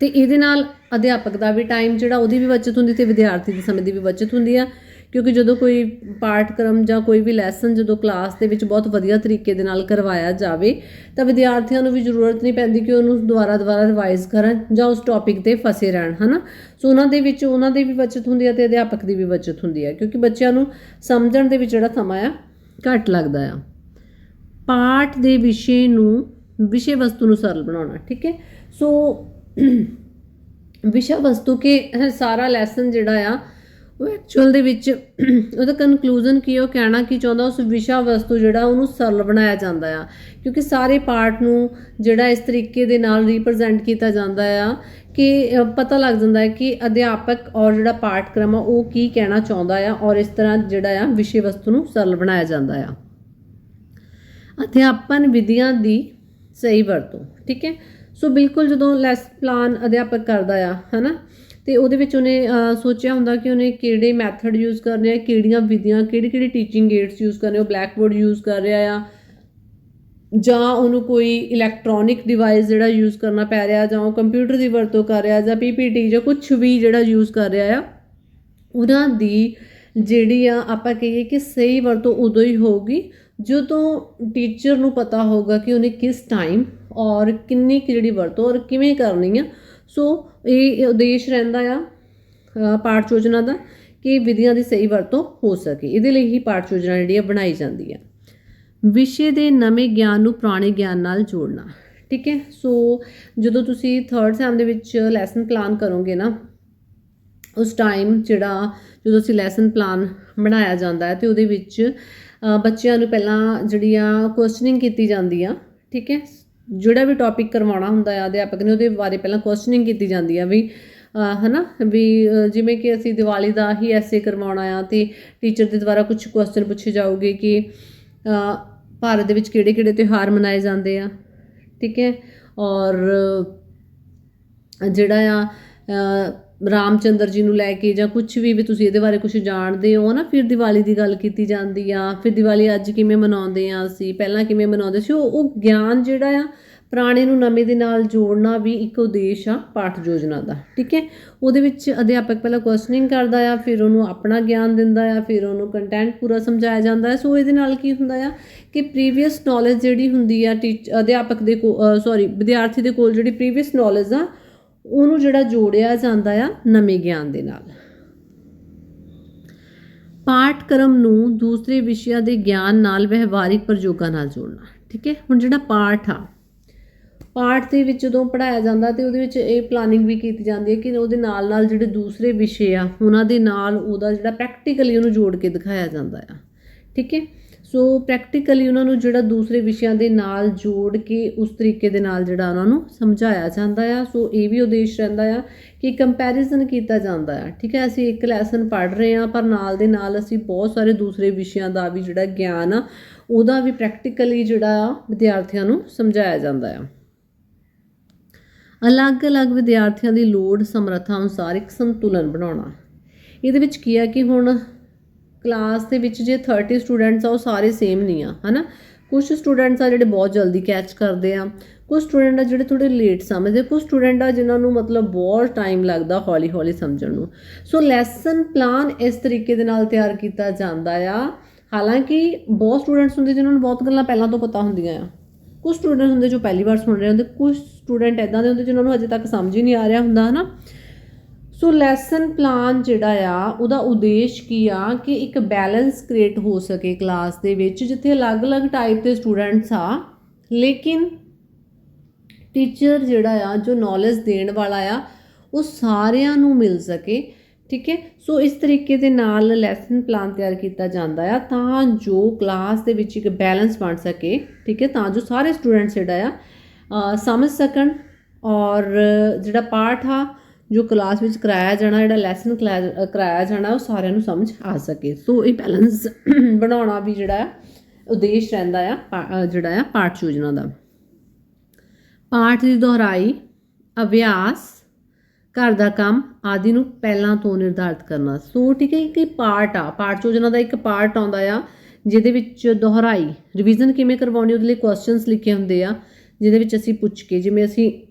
ਤੇ ਇਹਦੇ ਨਾਲ ਅਧਿਆਪਕ ਦਾ ਵੀ ਟਾਈਮ ਜਿਹੜਾ ਉਹਦੀ ਵੀ ਬਚਤ ਹੁੰਦੀ ਤੇ ਵਿਦਿਆਰਥੀ ਦੇ ਸਮੇਂ ਦੀ ਵੀ ਬਚਤ ਹੁੰਦੀ ਆ। ਕਿਉਂਕਿ ਜਦੋਂ ਕੋਈ ਪਾਠਕ੍ਰਮ ਜਾਂ ਕੋਈ ਵੀ ਲੈਸਨ ਜਦੋਂ ਕਲਾਸ ਦੇ ਵਿੱਚ ਬਹੁਤ ਵਧੀਆ ਤਰੀਕੇ ਦੇ ਨਾਲ ਕਰਵਾਇਆ ਜਾਵੇ, ਤਾਂ ਵਿਦਿਆਰਥੀਆਂ ਨੂੰ ਵੀ ਜ਼ਰੂਰਤ ਨਹੀਂ ਪੈਂਦੀ ਕਿ ਉਹਨੂੰ ਦੁਬਾਰਾ ਦੁਬਾਰਾ ਰਿਵਾਈਜ਼ ਕਰਨ ਜਾਂ ਉਸ ਟੌਪਿਕ ਤੇ ਫਸੇ ਰਹਿਣ, ਹਨਾ? ਸੋ ਉਹਨਾਂ ਦੇ ਵਿੱਚ, ਉਹਨਾਂ ਦੀ ਵੀ ਬਚਤ ਹੁੰਦੀ ਹੈ ਤੇ ਅਧਿਆਪਕ ਦੀ ਵੀ ਬਚਤ ਹੁੰਦੀ ਹੈ, ਕਿਉਂਕਿ ਬੱਚਿਆਂ ਨੂੰ ਸਮਝਣ ਦੇ ਵਿੱਚ ਜਿਹੜਾ ਸਮਾਂ ਆ, ਘੱਟ ਲੱਗਦਾ ਆ। ਪਾਠ ਦੇ ਵਿਸ਼ੇ ਨੂੰ, ਵਿਸ਼ੇ ਵਸਤੂ ਨੂੰ ਸਰਲ ਬਣਾਉਣਾ, ਠੀਕ ਹੈ? ਸੋ ਵਿਸ਼ਾ ਵਸਤੂ ਕੇ ਸਾਰਾ ਲੈਸਨ ਜਿਹੜਾ ਆ ਉਹ ਐਕਚੁਅਲ ਦੇ ਵਿੱਚ ਉਹਦਾ ਕਨਕਲੂਜਨ ਕੀ ਉਹ ਕਹਿਣਾ ਕੀ ਚਾਹੁੰਦਾ, ਉਸ ਵਿਸ਼ਾ ਵਸਤੂ ਜਿਹੜਾ ਉਹਨੂੰ ਸਰਲ ਬਣਾਇਆ ਜਾਂਦਾ ਆ। ਕਿਉਂਕਿ ਸਾਰੇ ਪਾਰਟ ਨੂੰ ਜਿਹੜਾ ਇਸ ਤਰੀਕੇ ਦੇ ਨਾਲ ਰਿਪਰੈਜ਼ੈਂਟ ਕੀਤਾ ਜਾਂਦਾ ਆ ਕਿ ਪਤਾ ਲੱਗ ਜਾਂਦਾ ਹੈ ਕਿ ਅਧਿਆਪਕ ਔਰ ਜਿਹੜਾ ਪਾਠਕ੍ਰਮ ਆ, ਉਹ ਕੀ ਕਹਿਣਾ ਚਾਹੁੰਦਾ ਆ ਔਰ ਇਸ ਤਰ੍ਹਾਂ ਜਿਹੜਾ ਆ ਵਿਸ਼ੇ ਵਸਤੂ ਨੂੰ ਸਰਲ ਬਣਾਇਆ ਜਾਂਦਾ ਆ। ਅਧਿਆਪਨ ਵਿਧੀਆਂ ਦੀ ਸਹੀ ਵਰਤੋਂ, ਠੀਕ ਹੈ? ਸੋ ਬਿਲਕੁਲ ਜਦੋਂ ਲੈਸ ਪਲਾਨ ਅਧਿਆਪਕ ਕਰਦਾ ਆ, ਹਨਾ? ਤੇ ਉਹਦੇ ਵਿੱਚ ਉਹਨੇ ਸੋਚਿਆ ਹੁੰਦਾ ਕਿ ਉਹਨੇ ਕਿਹੜੇ ਮੈਥਡ ਯੂਜ਼ ਕਰਨੇ ਆ, ਕਿਹੜੀਆਂ ਵਿਧੀਆਂ, ਕਿਹੜੀ ਕਿਹੜੀ ਟੀਚਿੰਗ ਏਡਸ ਯੂਜ਼ ਕਰਨੇ ਉਹ ਬਲੈਕਬੋਰਡ ਯੂਜ਼ ਕਰ ਰਿਹਾ ਆ। ਜਾਂ ਉਹਨੂੰ ਕੋਈ ਇਲੈਕਟ੍ਰੋਨਿਕ ਡਿਵਾਈਸ ਜਿਹੜਾ ਯੂਜ਼ ਕਰਨਾ ਪੈ ਰਿਹਾ, ਜਾਂ ਉਹ ਕੰਪਿਊਟਰ ਦੀ ਵਰਤੋਂ ਕਰ ਰਿਹਾ, ਜਾਂ ਪੀਪੀਟੀ ਜਾਂ ਕੁਝ ਵੀ ਜਿਹੜਾ ਯੂਜ਼ ਕਰ ਰਿਹਾ ਆ, ਉਹਨਾਂ ਦੀ ਜਿਹੜੀ ਆ, ਆਪਾਂ ਕਹੀਏ ਕਿ ਸਹੀ ਵਰਤੋਂ ਉਦੋਂ ਹੀ ਹੋਊਗੀ, ਜਦੋਂ ਟੀਚਰ ਨੂੰ ਪਤਾ ਹੋਊਗਾ ਕਿ ਉਹਨੇ ਕਿਸ ਟਾਈਮ ਔਰ ਕਿੰਨੀ ਕੁ ਜਿਹੜੀ ਵਰਤੋਂ ਔਰ ਕਿਵੇਂ ਕਰਨੀ ਆ ਸੋ ਇਹ ਉਦੇਸ਼ ਰਹਿੰਦਾ ਆ ਪਾਠ ਯੋਜਨਾ ਦਾ ਕਿ ਵਿਧੀਆਂ ਦੀ ਸਹੀ ਵਰਤੋਂ ਹੋ ਸਕੇ। ਇਹਦੇ ਲਈ ਹੀ ਪਾਠ ਯੋਜਨਾ ਜਿਹੜੀ ਆ ਬਣਾਈ ਜਾਂਦੀ ਆ। ਵਿਸ਼ੇ ਦੇ ਨਵੇਂ ਗਿਆਨ ਨੂੰ ਪੁਰਾਣੇ ਗਿਆਨ ਨਾਲ ਜੋੜਨਾ। ਠੀਕ ਹੈ? ਸੋ ਜਦੋਂ ਤੁਸੀਂ 3rd ਸੈਮ ਦੇ ਵਿੱਚ ਲੈਸਨ ਪਲਾਨ ਕਰੋਗੇ ਨਾ, ਉਸ ਟਾਈਮ ਜਿਹੜਾ ਜਦੋਂ ਅਸੀਂ ਲੈਸਨ ਪਲਾਨ ਬਣਾਇਆ ਜਾਂਦਾ ਹੈ ਤੇ ਉਹਦੇ ਵਿੱਚ ਬੱਚਿਆਂ ਨੂੰ ਪਹਿਲਾਂ ਜਿਹੜੀ ਆ ਕੁਐਸਚਨਿੰਗ ਕੀਤੀ ਜਾਂਦੀ ਆ, ਠੀਕ ਹੈ? ਜਿਹੜਾ ਵੀ ਟੌਪਿਕ ਕਰਵਾਉਣਾ ਹੁੰਦਾ ਆ ਅਧਿਆਪਕ ਨੇ ਉਹਦੇ ਬਾਰੇ ਪਹਿਲਾਂ ਕੁਐਸਚਨਿੰਗ ਕੀਤੀ ਜਾਂਦੀ ਆ ਵੀ ਅ, ਹਨਾ ਵੀ ਜਿਵੇਂ ਕਿ ਅਸੀਂ ਦੀਵਾਲੀ ਦਾ ਹੀ ਐਸੇ ਕਰਵਾਉਣਾ ਆ ਤੇ ਟੀਚਰ ਦੇ ਦੁਆਰਾ ਕੁਝ ਕੁਐਸਚਨ ਪੁੱਛੇ ਜਾਓਗੇ ਕਿ ਭਾਰਤ ਦੇ ਵਿੱਚ ਕਿਹੜੇ ਕਿਹੜੇ ਤਿਉਹਾਰ ਮਨਾਏ ਜਾਂਦੇ ਆ ਠੀਕ ਹੈ? ਔਰ ਜਿਹੜਾ ਆ ਰਾਮਚੰਦਰ ਜੀ ਨੂੰ ਲੈ ਕੇ ਜਾਂ ਕੁਝ ਵੀ ਵੀ ਤੁਸੀਂ ਇਹਦੇ ਬਾਰੇ ਕੁਝ ਜਾਣਦੇ ਹੋ ਨਾ ਫਿਰ ਦੀਵਾਲੀ ਦੀ ਗੱਲ ਕੀਤੀ ਜਾਂਦੀ ਆ, ਫਿਰ ਦੀਵਾਲੀ ਅੱਜ ਕਿਵੇਂ ਮਨਾਉਂਦੇ ਆ ਅਸੀਂ, ਪਹਿਲਾਂ ਕਿਵੇਂ ਮਨਾਉਂਦੇ ਸੀ? ਉਹ ਉਹ ਗਿਆਨ ਜਿਹੜਾ ਆ, ਪੁਰਾਣੇ ਨੂੰ ਨਵੇਂ ਦੇ ਨਾਲ ਜੋੜਨਾ ਵੀ ਇੱਕ ਉਦੇਸ਼ ਆ ਪਾਠ ਯੋਜਨਾ ਦਾ, ਠੀਕ ਹੈ? ਉਹਦੇ ਵਿੱਚ ਅਧਿਆਪਕ ਪਹਿਲਾਂ ਕੁਐਸਚਨਿੰਗ ਕਰਦਾ ਆ, ਫਿਰ ਉਹਨੂੰ ਆਪਣਾ ਗਿਆਨ ਦਿੰਦਾ ਆ, ਫਿਰ ਉਹਨੂੰ ਕੰਟੈਂਟ ਪੂਰਾ ਸਮਝਾਇਆ ਜਾਂਦਾ ਹੈ ਸੋ ਇਹਦੇ ਨਾਲ ਕੀ ਹੁੰਦਾ ਆ ਕਿ ਪ੍ਰੀਵੀਅਸ ਨੌਲੇਜ ਜਿਹੜੀ ਹੁੰਦੀ ਆ ਟੀਚ ਅਧਿਆਪਕ ਦੇ ਸੌਰੀ ਵਿਦਿਆਰਥੀ ਦੇ ਕੋਲ ਜਿਹੜੀ ਪ੍ਰੀਵੀਅਸ ਨੌਲੇਜ ਆ ਉਹਨੂੰ ਜਿਹੜਾ ਜੋੜਿਆ ਜਾਂਦਾ ਆ ਨਵੇਂ ਗਿਆਨ ਦੇ ਨਾਲ। ਪਾਠਕ੍ਰਮ ਨੂੰ ਦੂਸਰੇ ਵਿਸ਼ਿਆਂ ਦੇ ਗਿਆਨ ਨਾਲ ਵਿਵਹਾਰਿਕ ਪ੍ਰਯੋਗਾਂ ਨਾਲ ਜੋੜਨਾ, ਠੀਕ ਹੈ? ਹੁਣ ਜਿਹੜਾ ਪਾਠ ਆ, ਪਾਠ ਦੇ ਵਿੱਚ ਜਦੋਂ ਪੜਾਇਆ ਜਾਂਦਾ ਤੇ ਉਹਦੇ ਵਿੱਚ ਇਹ ਪਲਾਨਿੰਗ ਵੀ ਕੀਤੀ ਜਾਂਦੀ ਹੈ ਕਿ ਉਹਦੇ ਨਾਲ ਨਾਲ ਜਿਹੜੇ ਦੂਸਰੇ ਵਿਸ਼ੇ ਆ, ਉਹਨਾਂ ਦੇ ਨਾਲ ਉਹਦਾ ਜਿਹੜਾ ਪ੍ਰੈਕਟੀਕਲੀ ਉਹਨੂੰ ਜੋੜ ਕੇ ਦਿਖਾਇਆ ਜਾਂਦਾ ਆ, ਠੀਕ ਹੈ? ਸੋ ਪ੍ਰੈਕਟੀਕਲੀ ਉਹਨਾਂ ਨੂੰ ਜਿਹੜਾ ਦੂਸਰੇ ਵਿਸ਼ਿਆਂ ਦੇ ਨਾਲ ਜੋੜ ਕੇ ਉਸ ਤਰੀਕੇ ਦੇ ਨਾਲ ਜਿਹੜਾ ਉਹਨਾਂ ਨੂੰ ਸਮਝਾਇਆ ਜਾਂਦਾ ਆ। ਸੋ ਇਹ ਵੀ ਉਦੇਸ਼ ਰਹਿੰਦਾ ਆ ਕਿ ਕੰਪੈਰੀਜ਼ਨ ਕੀਤਾ ਜਾਂਦਾ ਆ। ਠੀਕ ਹੈ, ਅਸੀਂ ਇੱਕ ਲੈਸਨ ਪੜ੍ਹ ਰਹੇ ਆ ਪਰ ਨਾਲ ਦੇ ਨਾਲ ਅਸੀਂ ਬਹੁਤ ਸਾਰੇ ਦੂਸਰੇ ਵਿਸ਼ਿਆਂ ਦਾ ਵੀ ਜਿਹੜਾ ਗਿਆਨ ਆ, ਉਹਦਾ ਵੀ ਪ੍ਰੈਕਟੀਕਲੀ ਜਿਹੜਾ ਆ ਵਿਦਿਆਰਥੀਆਂ ਨੂੰ ਸਮਝਾਇਆ ਜਾਂਦਾ ਆ। ਅਲੱਗ-ਅਲੱਗ ਵਿਦਿਆਰਥੀਆਂ ਦੀ ਲੋੜ ਸਮਰੱਥਾ ਅਨੁਸਾਰ ਇੱਕ ਸੰਤੁਲਨ ਬਣਾਉਣਾ। ਇਹਦੇ ਵਿੱਚ ਕੀ ਆ ਕਿ ਹੁਣ ਕਲਾਸ ਦੇ ਵਿੱਚ ਜੇ 30 ਸਟੂਡੈਂਟਸ ਆ, ਉਹ ਸਾਰੇ ਸੇਮ ਨਹੀਂ ਆ, ਹਨਾ? ਕੁਝ ਸਟੂਡੈਂਟਸ ਆ ਜਿਹੜੇ ਬਹੁਤ ਜਲਦੀ ਕੈਚ ਕਰਦੇ ਆ ਕੁਝ ਸਟੂਡੈਂਟ ਆ ਜਿਹੜੇ ਥੋੜੇ ਲੇਟ ਸਮਝਦੇ ਕੁਝ ਸਟੂਡੈਂਟ ਆ ਜਿਨ੍ਹਾਂ ਨੂੰ ਮਤਲਬ ਬਹੁਤ ਟਾਈਮ ਲੱਗਦਾ ਹੌਲੀ ਹੌਲੀ ਸਮਝਣ ਨੂੰ। ਸੋ ਲੈਸਨ ਪਲਾਨ ਇਸ ਤਰੀਕੇ ਦੇ ਨਾਲ ਤਿਆਰ ਕੀਤਾ ਜਾਂਦਾ ਆ। ਹਾਲਾਂਕਿ ਬਹੁਤ ਸਟੂਡੈਂਟਸ ਹੁੰਦੇ ਜਿਨ੍ਹਾਂ ਨੂੰ ਬਹੁਤ ਗੱਲਾਂ ਪਹਿਲਾਂ ਤੋਂ ਪਤਾ ਹੁੰਦੀਆਂ ਆ। ਕੁਝ ਸਟੂਡੈਂਟਸ ਹੁੰਦੇ ਜੋ ਪਹਿਲੀ ਵਾਰ ਸੁਣ ਰਹੇ ਹੁੰਦੇ ਕੁਝ ਸਟੂਡੈਂਟ ਐਦਾਂ ਦੇ ਹੁੰਦੇ ਜਿਨ੍ਹਾਂ ਨੂੰ ਅਜੇ ਤੱਕ ਸਮਝ ਹੀ ਨਹੀਂ ਆ ਰਿਹਾ ਹੁੰਦਾ, ਹਨਾ? ਸੋ ਲੈਸਨ ਪਲਾਨ ਜਿਹੜਾ ਆ, ਉਹਦਾ ਉਦੇਸ਼ ਕੀ ਆ ਕਿ ਇੱਕ ਬੈਲੈਂਸ ਕ੍ਰੀਏਟ ਹੋ ਸਕੇ ਕਲਾਸ ਦੇ ਵਿੱਚ, ਜਿੱਥੇ ਅਲੱਗ-ਅਲੱਗ ਟਾਈਪ ਦੇ ਸਟੂਡੈਂਟਸ ਆ, ਲੇਕਿਨ ਟੀਚਰ ਜਿਹੜਾ ਆ, ਜੋ ਨੌਲੇਜ ਦੇਣ ਵਾਲਾ ਆ, ਉਹ ਸਾਰਿਆਂ ਨੂੰ ਮਿਲ ਸਕੇ, ਠੀਕ ਹੈ? ਸੋ ਇਸ ਤਰੀਕੇ ਦੇ ਨਾਲ ਲੈਸਨ ਪਲਾਨ ਤਿਆਰ ਕੀਤਾ ਜਾਂਦਾ ਆ, ਤਾਂ ਜੋ ਕਲਾਸ ਦੇ ਵਿੱਚ ਇੱਕ ਬੈਲੈਂਸ ਬਣ ਸਕੇ, ਠੀਕ ਹੈ? ਤਾਂ ਜੋ ਸਾਰੇ ਸਟੂਡੈਂਟਸ ਜਿਹੜਾ ਆ ਸਮਝ ਸਕਣ ਔਰ ਜਿਹੜਾ ਪਾਠ ਆ ਜੋ ਕਲਾਸ ਵਿੱਚ ਕਰਾਇਆ ਜਾਣਾ, ਜਿਹੜਾ ਲੈਸਨ ਕਰਾਇਆ ਜਾਣਾ, ਉਹ ਸਾਰਿਆਂ ਨੂੰ ਸਮਝ ਆ ਸਕੇ। ਸੋ ਇਹ ਬੈਲੈਂਸ ਬਣਾਉਣਾ ਵੀ ਜਿਹੜਾ ਆ ਉਦੇਸ਼ ਰਹਿੰਦਾ ਆ, ਪਾ- ਜਿਹੜਾ ਆ, ਪਾਠ ਯੋਜਨਾ ਦਾ। ਪਾਠ ਦੀ ਦੁਹਰਾਈ, ਅਭਿਆਸ, ਘਰ ਦਾ ਕੰਮ ਆਦਿ ਨੂੰ ਪਹਿਲਾਂ ਤੋਂ ਨਿਰਧਾਰਤ ਕਰਨਾ। ਸੋ ਠੀਕ ਹੈ ਕਿ ਪਾਰਟ ਆ। ਪਾਠ ਯੋਜਨਾ ਦਾ ਇੱਕ ਪਾਰਟ ਆਉਂਦਾ ਆ, ਜਿਹਦੇ ਵਿੱਚ ਦੁਹਰਾਈ ਰਿਵੀਜ਼ਨ ਕਿਵੇਂ ਕਰਵਾਉਣੀ, ਉਹਦੇ ਲਈ ਕੁਐਸਚਨਸ ਲਿਖੇ ਹੁੰਦੇ ਆ, ਜਿਹਦੇ ਵਿੱਚ ਅਸੀਂ ਪੁੱਛ ਕੇ, ਜਿਵੇਂ ਅਸੀਂ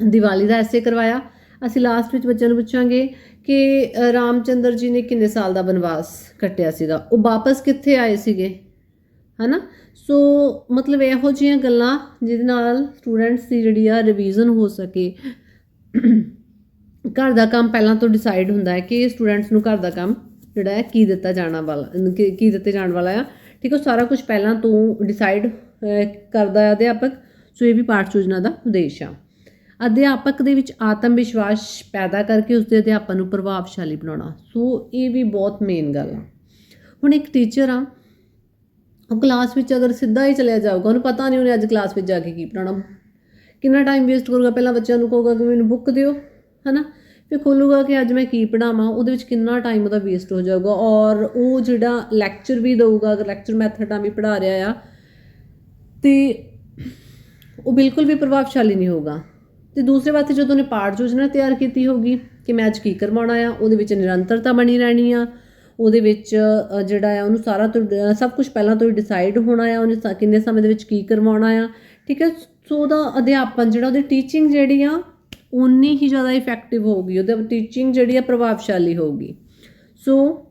ਦੀਵਾਲੀ ਦਾ ਐਸੇ ਕਰਵਾਇਆ। ਅਸੀਂ ਲਾਸਟ ਵਿੱਚ ਬੱਚਿਆਂ ਨੂੰ ਪੁੱਛਾਂਗੇ ਕਿ ਅ, ਰਾਮਚੰਦਰ ਜੀ ਨੇ ਕਿੰਨੇ ਸਾਲ ਦਾ ਬਨਵਾਸ ਕੱਟਿਆ ਸੀਗਾ? ਉਹ ਵਾਪਸ ਕਿੱਥੇ ਆਏ ਸੀਗੇ? ਹਨਾ? ਸੋ ਮਤਲਬ ਇਹੋ ਜਿਹੀਆਂ ਗੱਲਾਂ ਜਿਹਦੇ ਨਾਲ ਸਟੂਡੈਂਟਸ ਦੀ ਜਿਹੜੀ ਆ ਰਿਵੀਜ਼ਨ ਹੋ ਸਕੇ। ਘਰ ਦਾ ਕੰਮ ਪਹਿਲਾਂ ਤੋਂ ਡਿਸਾਈਡ ਹੁੰਦਾ ਹੈ ਕਿ ਸਟੂਡੈਂਟਸ ਨੂੰ ਘਰ ਦਾ ਕੰਮ ਜਿਹੜਾ ਹੈ ਕੀ ਦਿੱਤਾ ਜਾਣਾ ਵਾਲਾ ਕੀ ਕੀ ਦਿੱਤੇ ਜਾਣ ਵਾਲਾ ਆ। ਠੀਕ ਹੈ ਸਾਰਾ ਕੁਝ ਪਹਿਲਾਂ ਤੋਂ ਡਿਸਾਈਡ ਕਰਦਾ ਹੈ ਅਧਿਆਪਕ। ਸੋ ਇਹ ਵੀ ਪਾਠ ਯੋਜਨਾ ਦਾ ਉਦੇਸ਼ ਆ। ਅਧਿਆਪਕ ਦੇ ਵਿੱਚ ਆਤਮ ਵਿਸ਼ਵਾਸ ਪੈਦਾ ਕਰਕੇ ਉਸਦੇ ਅਧਿਆਪਨ ਨੂੰ ਪ੍ਰਭਾਵਸ਼ਾਲੀ ਬਣਾਉਣਾ। ਸੋ ਇਹ ਵੀ ਬਹੁਤ ਮੇਨ ਗੱਲ ਆ। ਹੁਣ ਇੱਕ ਟੀਚਰ ਆ, ਉਹ ਕਲਾਸ ਵਿੱਚ ਅਗਰ ਸਿੱਧਾ ਹੀ ਚਲਿਆ ਜਾਊਗਾ, ਉਹਨੂੰ ਪਤਾ ਨਹੀਂ ਉਹਨੇ ਅੱਜ ਕਲਾਸ ਵਿੱਚ ਜਾ ਕੇ ਕੀ ਪੜਾਉਣਾ ਕਿੰਨਾ ਟਾਈਮ ਵੇਸਟ ਕਰੂਗਾ, ਪਹਿਲਾਂ ਬੱਚਿਆਂ ਨੂੰ ਕਹੂਗਾ ਕਿ ਮੈਨੂੰ ਬੁੱਕ ਦਿਓ, ਹਨਾ? ਫਿਰ ਖੋਲੂਗਾ ਕਿ ਅੱਜ ਮੈਂ ਕੀ ਪੜਾਵਾਂ ਉਹਦੇ ਵਿੱਚ ਕਿੰਨਾ ਟਾਈਮ ਉਹਦਾ ਵੇਸਟ ਹੋ ਜਾਊਗਾ। ਔਰ ਉਹ ਜਿਹੜਾ ਲੈਕਚਰ ਵੀ ਦਊਗਾ, ਅਗਰ ਲੈਕਚਰ ਮੈਥਡਾਂ ਵੀ ਪੜ੍ਹਾ ਰਿਹਾ ਆ, ਤੇ ਉਹ ਬਿਲਕੁਲ ਵੀ ਪ੍ਰਭਾਵਸ਼ਾਲੀ ਨਹੀਂ ਹੋਊਗਾ। ਤੇ ਦੂਸਰੇ ਪਾਸੇ ਜਦੋਂ ਉਹਨੇ ਪਾਠ ਯੋਜਨਾ ਤਿਆਰ ਕੀਤੀ ਹੋਗੀ ਕਿ ਮੈਂ ਅੱਜ ਕੀ ਕਰਵਾਉਣਾ ਆ, ਉਹਦੇ ਵਿੱਚ ਨਿਰੰਤਰਤਾ ਬਣੀ ਰਹਿਣੀ ਆ, ਉਹਦੇ ਵਿੱਚ ਜਿਹੜਾ ਆ, ਉਹਨੂੰ ਸਾਰਾ ਤੋਂ ਸਭ ਕੁਝ ਪਹਿਲਾਂ ਤੋਂ ਹੀ ਡਿਸਾਈਡ ਹੋਣਾ ਆ, ਉਹਨੇ ਸਾ- ਕਿੰਨੇ ਸਮੇਂ ਦੇ ਵਿੱਚ ਕੀ ਕਰਵਾਉਣਾ ਆ, ਠੀਕ ਹੈ? ਸੋ ਉਹਦਾ ਅਧਿਆਪਨ ਜਿਹੜਾ ਉਹਦੀ ਟੀਚਿੰਗ ਜਿਹੜੀ ਆ ਉਨੀ ਹੀ ਜ਼ਿਆਦਾ ਇਫੈਕਟਿਵ ਹੋਊਗੀ, ਉਹਦੀ ਟੀਚਿੰਗ ਜਿਹੜੀ ਆ ਪ੍ਰਭਾਵਸ਼ਾਲੀ ਹੋਊਗੀ। ਸੋ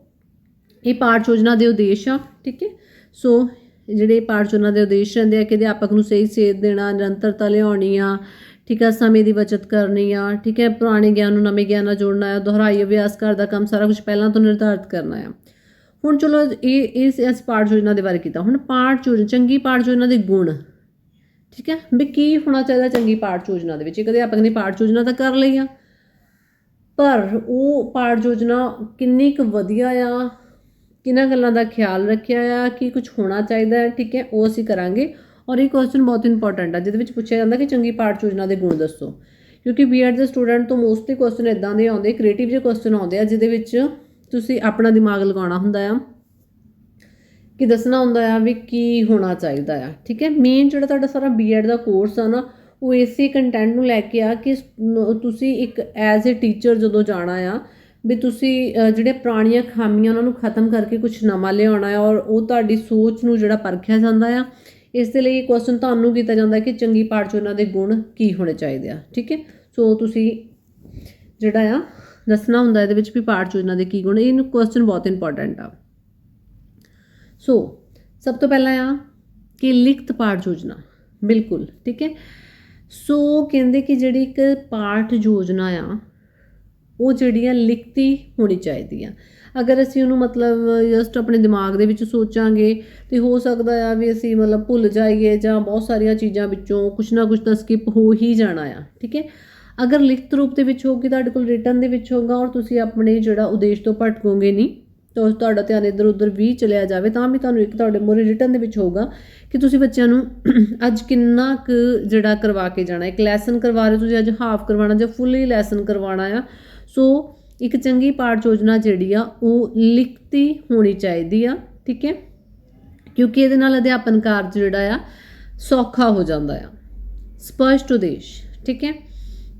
ਇਹ ਪਾਠ ਯੋਜਨਾ ਦੇ ਉਦੇਸ਼ ਆ, ਠੀਕ ਹੈ? ਸੋ ਜਿਹੜੇ ਪਾਠ ਯੋਜਨਾ ਦੇ ਉਦੇਸ਼ ਰਹਿੰਦੇ ਆ ਕਿ ਅਧਿਆਪਕ ਨੂੰ ਸਹੀ ਸੇਧ ਦੇਣਾ, ਨਿਰੰਤਰਤਾ ਲਿਆਉਣੀ ਆ ਠੀਕ ਹੈ, ਸਮੇਂ ਦੀ ਬਚਤ ਕਰਨੀ ਆ, ਠੀਕ ਹੈ, ਪੁਰਾਣੇ ਗਿਆਨ ਨੂੰ ਨਵੇਂ ਗਿਆਨ ਨਾਲ ਜੋੜਨਾ ਆ, ਦੁਹਰਾਈ, ਅਭਿਆਸ, ਘਰ ਦਾ ਕੰਮ ਸਾਰਾ ਕੁਝ ਪਹਿਲਾਂ ਤੋਂ ਨਿਰਧਾਰਿਤ ਕਰਨਾ ਆ। ਹੁਣ ਚਲੋ, ਇਹ, ਇਸ ਇਸ ਪਾਠ ਯੋਜਨਾ ਦੇ ਬਾਰੇ ਕੀਤਾ। ਹੁਣ ਪਾਠ ਯੋਜਨਾ, ਚੰਗੀ ਪਾਠ ਯੋਜਨਾ ਦੇ ਗੁਣ, ਠੀਕ ਹੈ, ਵੀ ਕੀ ਹੋਣਾ ਚਾਹੀਦਾ ਚੰਗੀ ਪਾਠ ਯੋਜਨਾ ਦੇ ਵਿੱਚ? ਇੱਕ ਅਧਿਆਪਕ ਨੇ ਪਾਠ ਯੋਜਨਾ ਤਾਂ ਕਰ ਲਈ ਆ, ਪਰ ਉਹ ਪਾਠ ਯੋਜਨਾ ਕਿੰਨੀ ਕੁ ਵਧੀਆ ਆ ਕਿਹਨਾਂ ਗੱਲਾਂ ਦਾ ਖਿਆਲ ਰੱਖਿਆ ਆ, ਕੀ ਕੁਝ ਹੋਣਾ ਚਾਹੀਦਾ ਹੈ ਠੀਕ ਹੈ, ਉਹ ਅਸੀਂ ਕਰਾਂਗੇ। ਔਰ ਇਹ ਕੁਐਸਚਨ ਬਹੁਤ ਇੰਪੋਰਟੈਂਟ ਆ ਜਿਹਦੇ ਵਿੱਚ ਪੁੱਛਿਆ ਜਾਂਦਾ ਕਿ ਚੰਗੀ ਪਾਠ ਯੋਜਨਾ ਦੇ ਗੁਣ ਦੱਸੋ। ਕਿਉਂਕਿ ਬੀਐਡ ਦੇ ਸਟੂਡੈਂਟ ਤੋਂ ਮੋਸਟਲੀ ਕੁਐਸਚਨ ਇਦਾਂ ਦੇ ਆਉਂਦੇ ਕ੍ਰੀਏਟਿਵ ਜਿਹੇ ਕੁਐਸਚਨ ਆਉਂਦੇ ਆ ਜਿਹਦੇ ਵਿੱਚ ਤੁਸੀਂ ਆਪਣਾ ਦਿਮਾਗ ਲਗਾਉਣਾ ਹੁੰਦਾ ਆ ਕਿ ਦੱਸਣਾ ਹੁੰਦਾ ਆ ਵੀ ਕੀ ਹੋਣਾ ਚਾਹੀਦਾ ਆ ਠੀਕ ਹੈ? ਮੇਨ ਜਿਹੜਾ ਤੁਹਾਡਾ ਸਾਰਾ ਬੀਐਡ ਦਾ ਕੋਰਸ ਆ ਨਾ ਉਹ ਇਸੇ ਕੰਟੈਂਟ ਨੂੰ ਲੈ ਕੇ ਆ ਕਿ ਤੁਸੀਂ ਇੱਕ ਐਜ਼ ਅ ਟੀਚਰ ਜਦੋਂ ਜਾਣਾ ਆ ਵੀ ਤੁਸੀਂ ਅ, ਜਿਹੜੇ ਪੁਰਾਣੀਆਂ ਖਾਮੀਆਂ ਉਹਨਾਂ ਨੂੰ ਖਤਮ ਕਰਕੇ ਕੁਝ ਨਵਾਂ ਲਿਆਉਣਾ ਆ ਔਰ ਉਹ ਤੁਹਾਡੀ ਸੋਚ ਨੂੰ ਜਿਹੜਾ ਪਰਖਿਆ ਜਾਂਦਾ ਆ ਇਸ ਦੇ ਲਈ ਕੁਐਸਚਨ ਤੁਹਾਨੂੰ ਕੀਤਾ ਜਾਂਦਾ ਕਿ ਚੰਗੀ ਪਾਠ ਚੋਂ ਉਹਨਾਂ ਦੇ ਗੁਣ ਕੀ ਹੋਣੇ ਚਾਹੀਦੇ ਆ, ਠੀਕ ਹੈ? ਸੋ ਤੁਸੀਂ ਜਿਹੜਾ ਆ, ਦੱਸਣਾ ਹੁੰਦਾ ਇਹਦੇ ਵਿੱਚ ਵੀ ਪਾਠ ਯੋਜਨਾ ਦੇ ਕੀ ਗੁਣ ਇਹ ਕੁਐਸਚਨ ਬਹੁਤ ਇੰਪੋਰਟੈਂਟ ਆ। ਸੋ ਸਭ ਤੋਂ ਪਹਿਲਾਂ ਆ ਕਿ ਲਿਖਤ ਪਾਠ ਯੋਜਨਾ, ਬਿਲਕੁਲ, ਠੀਕ ਹੈ? ਸੋ ਕਹਿੰਦੇ ਕਿ ਜਿਹੜੀ ਇੱਕ ਪਾਠ ਯੋਜਨਾ ਆ, ਉਹ ਜਿਹੜੀ ਆ ਲਿਖਤੀ ਹੋਣੀ ਚਾਹੀਦੀ ਆ। ਅਗਰ ਅਸੀਂ ਉਹਨੂੰ ਮਤਲਬ ਜਸਟ ਆਪਣੇ ਦਿਮਾਗ ਦੇ ਵਿੱਚ ਸੋਚਾਂਗੇ, ਤੇ ਹੋ ਸਕਦਾ ਆ ਵੀ ਅਸੀਂ ਮਤਲਬ ਭੁੱਲ ਜਾਈਏ ਜਾਂ ਬਹੁਤ ਸਾਰੀਆਂ ਚੀਜ਼ਾਂ ਵਿੱਚੋਂ ਕੁਛ ਨਾ ਕੁਛ ਤਾਂ ਸਕਿਪ ਹੋ ਹੀ ਜਾਣਾ ਆ, ਠੀਕ ਹੈ? ਅਗਰ ਲਿਖਤ ਰੂਪ ਦੇ ਵਿੱਚ ਹੋਊਗੀ, ਤੁਹਾਡੇ ਕੋਲ ਰਿਟਰਨ ਦੇ ਵਿੱਚ ਹੋਊਗਾ ਔਰ ਤੁਸੀਂ ਆਪਣੇ ਜਿਹੜਾ ਉਦੇਸ਼ ਤੋਂ ਭਟਕੋਗੇ ਨਹੀਂ, ਤਾਂ ਤੁਹਾਡਾ ਧਿਆਨ ਇੱਧਰ ਉੱਧਰ ਵੀ ਚਲਿਆ ਜਾਵੇ, ਤਾਂ ਵੀ ਤੁਹਾਨੂੰ ਇੱਕ ਤੁਹਾਡੇ ਮੋਰੇ ਰਿਟਰਨ ਦੇ ਵਿੱਚ ਹੋਊਗਾ ਕਿ ਤੁਸੀਂ ਬੱਚਿਆਂ ਨੂੰ ਅੱਜ ਕਿੰਨਾ ਕੁ ਜਿਹੜਾ ਕਰਵਾ ਕੇ ਜਾਣਾ, ਇੱਕ ਲੈਸਨ ਕਰਵਾ ਰਹੇ ਤੁਸੀਂ, ਅੱਜ ਹਾਫ ਕਰਵਾਉਣਾ ਜਾਂ ਫੁੱਲੀ ਲੈਸਨ ਕਰਵਾਉਣਾ ਆ ਸੋ ਇੱਕ ਚੰਗੀ ਪਾਠ ਯੋਜਨਾ ਜਿਹੜੀ ਆ, ਉਹ ਲਿਖਤੀ ਹੋਣੀ ਚਾਹੀਦੀ ਆ, ਠੀਕ ਹੈ? ਕਿਉਂਕਿ ਇਹਦੇ ਨਾਲ ਅਧਿਆਪਨ ਕਾਰਜ ਜਿਹੜਾ ਆ, ਸੌਖਾ ਹੋ ਜਾਂਦਾ ਆ। ਸਪਸ਼ਟ ਉਦੇਸ਼, ਠੀਕ ਹੈ?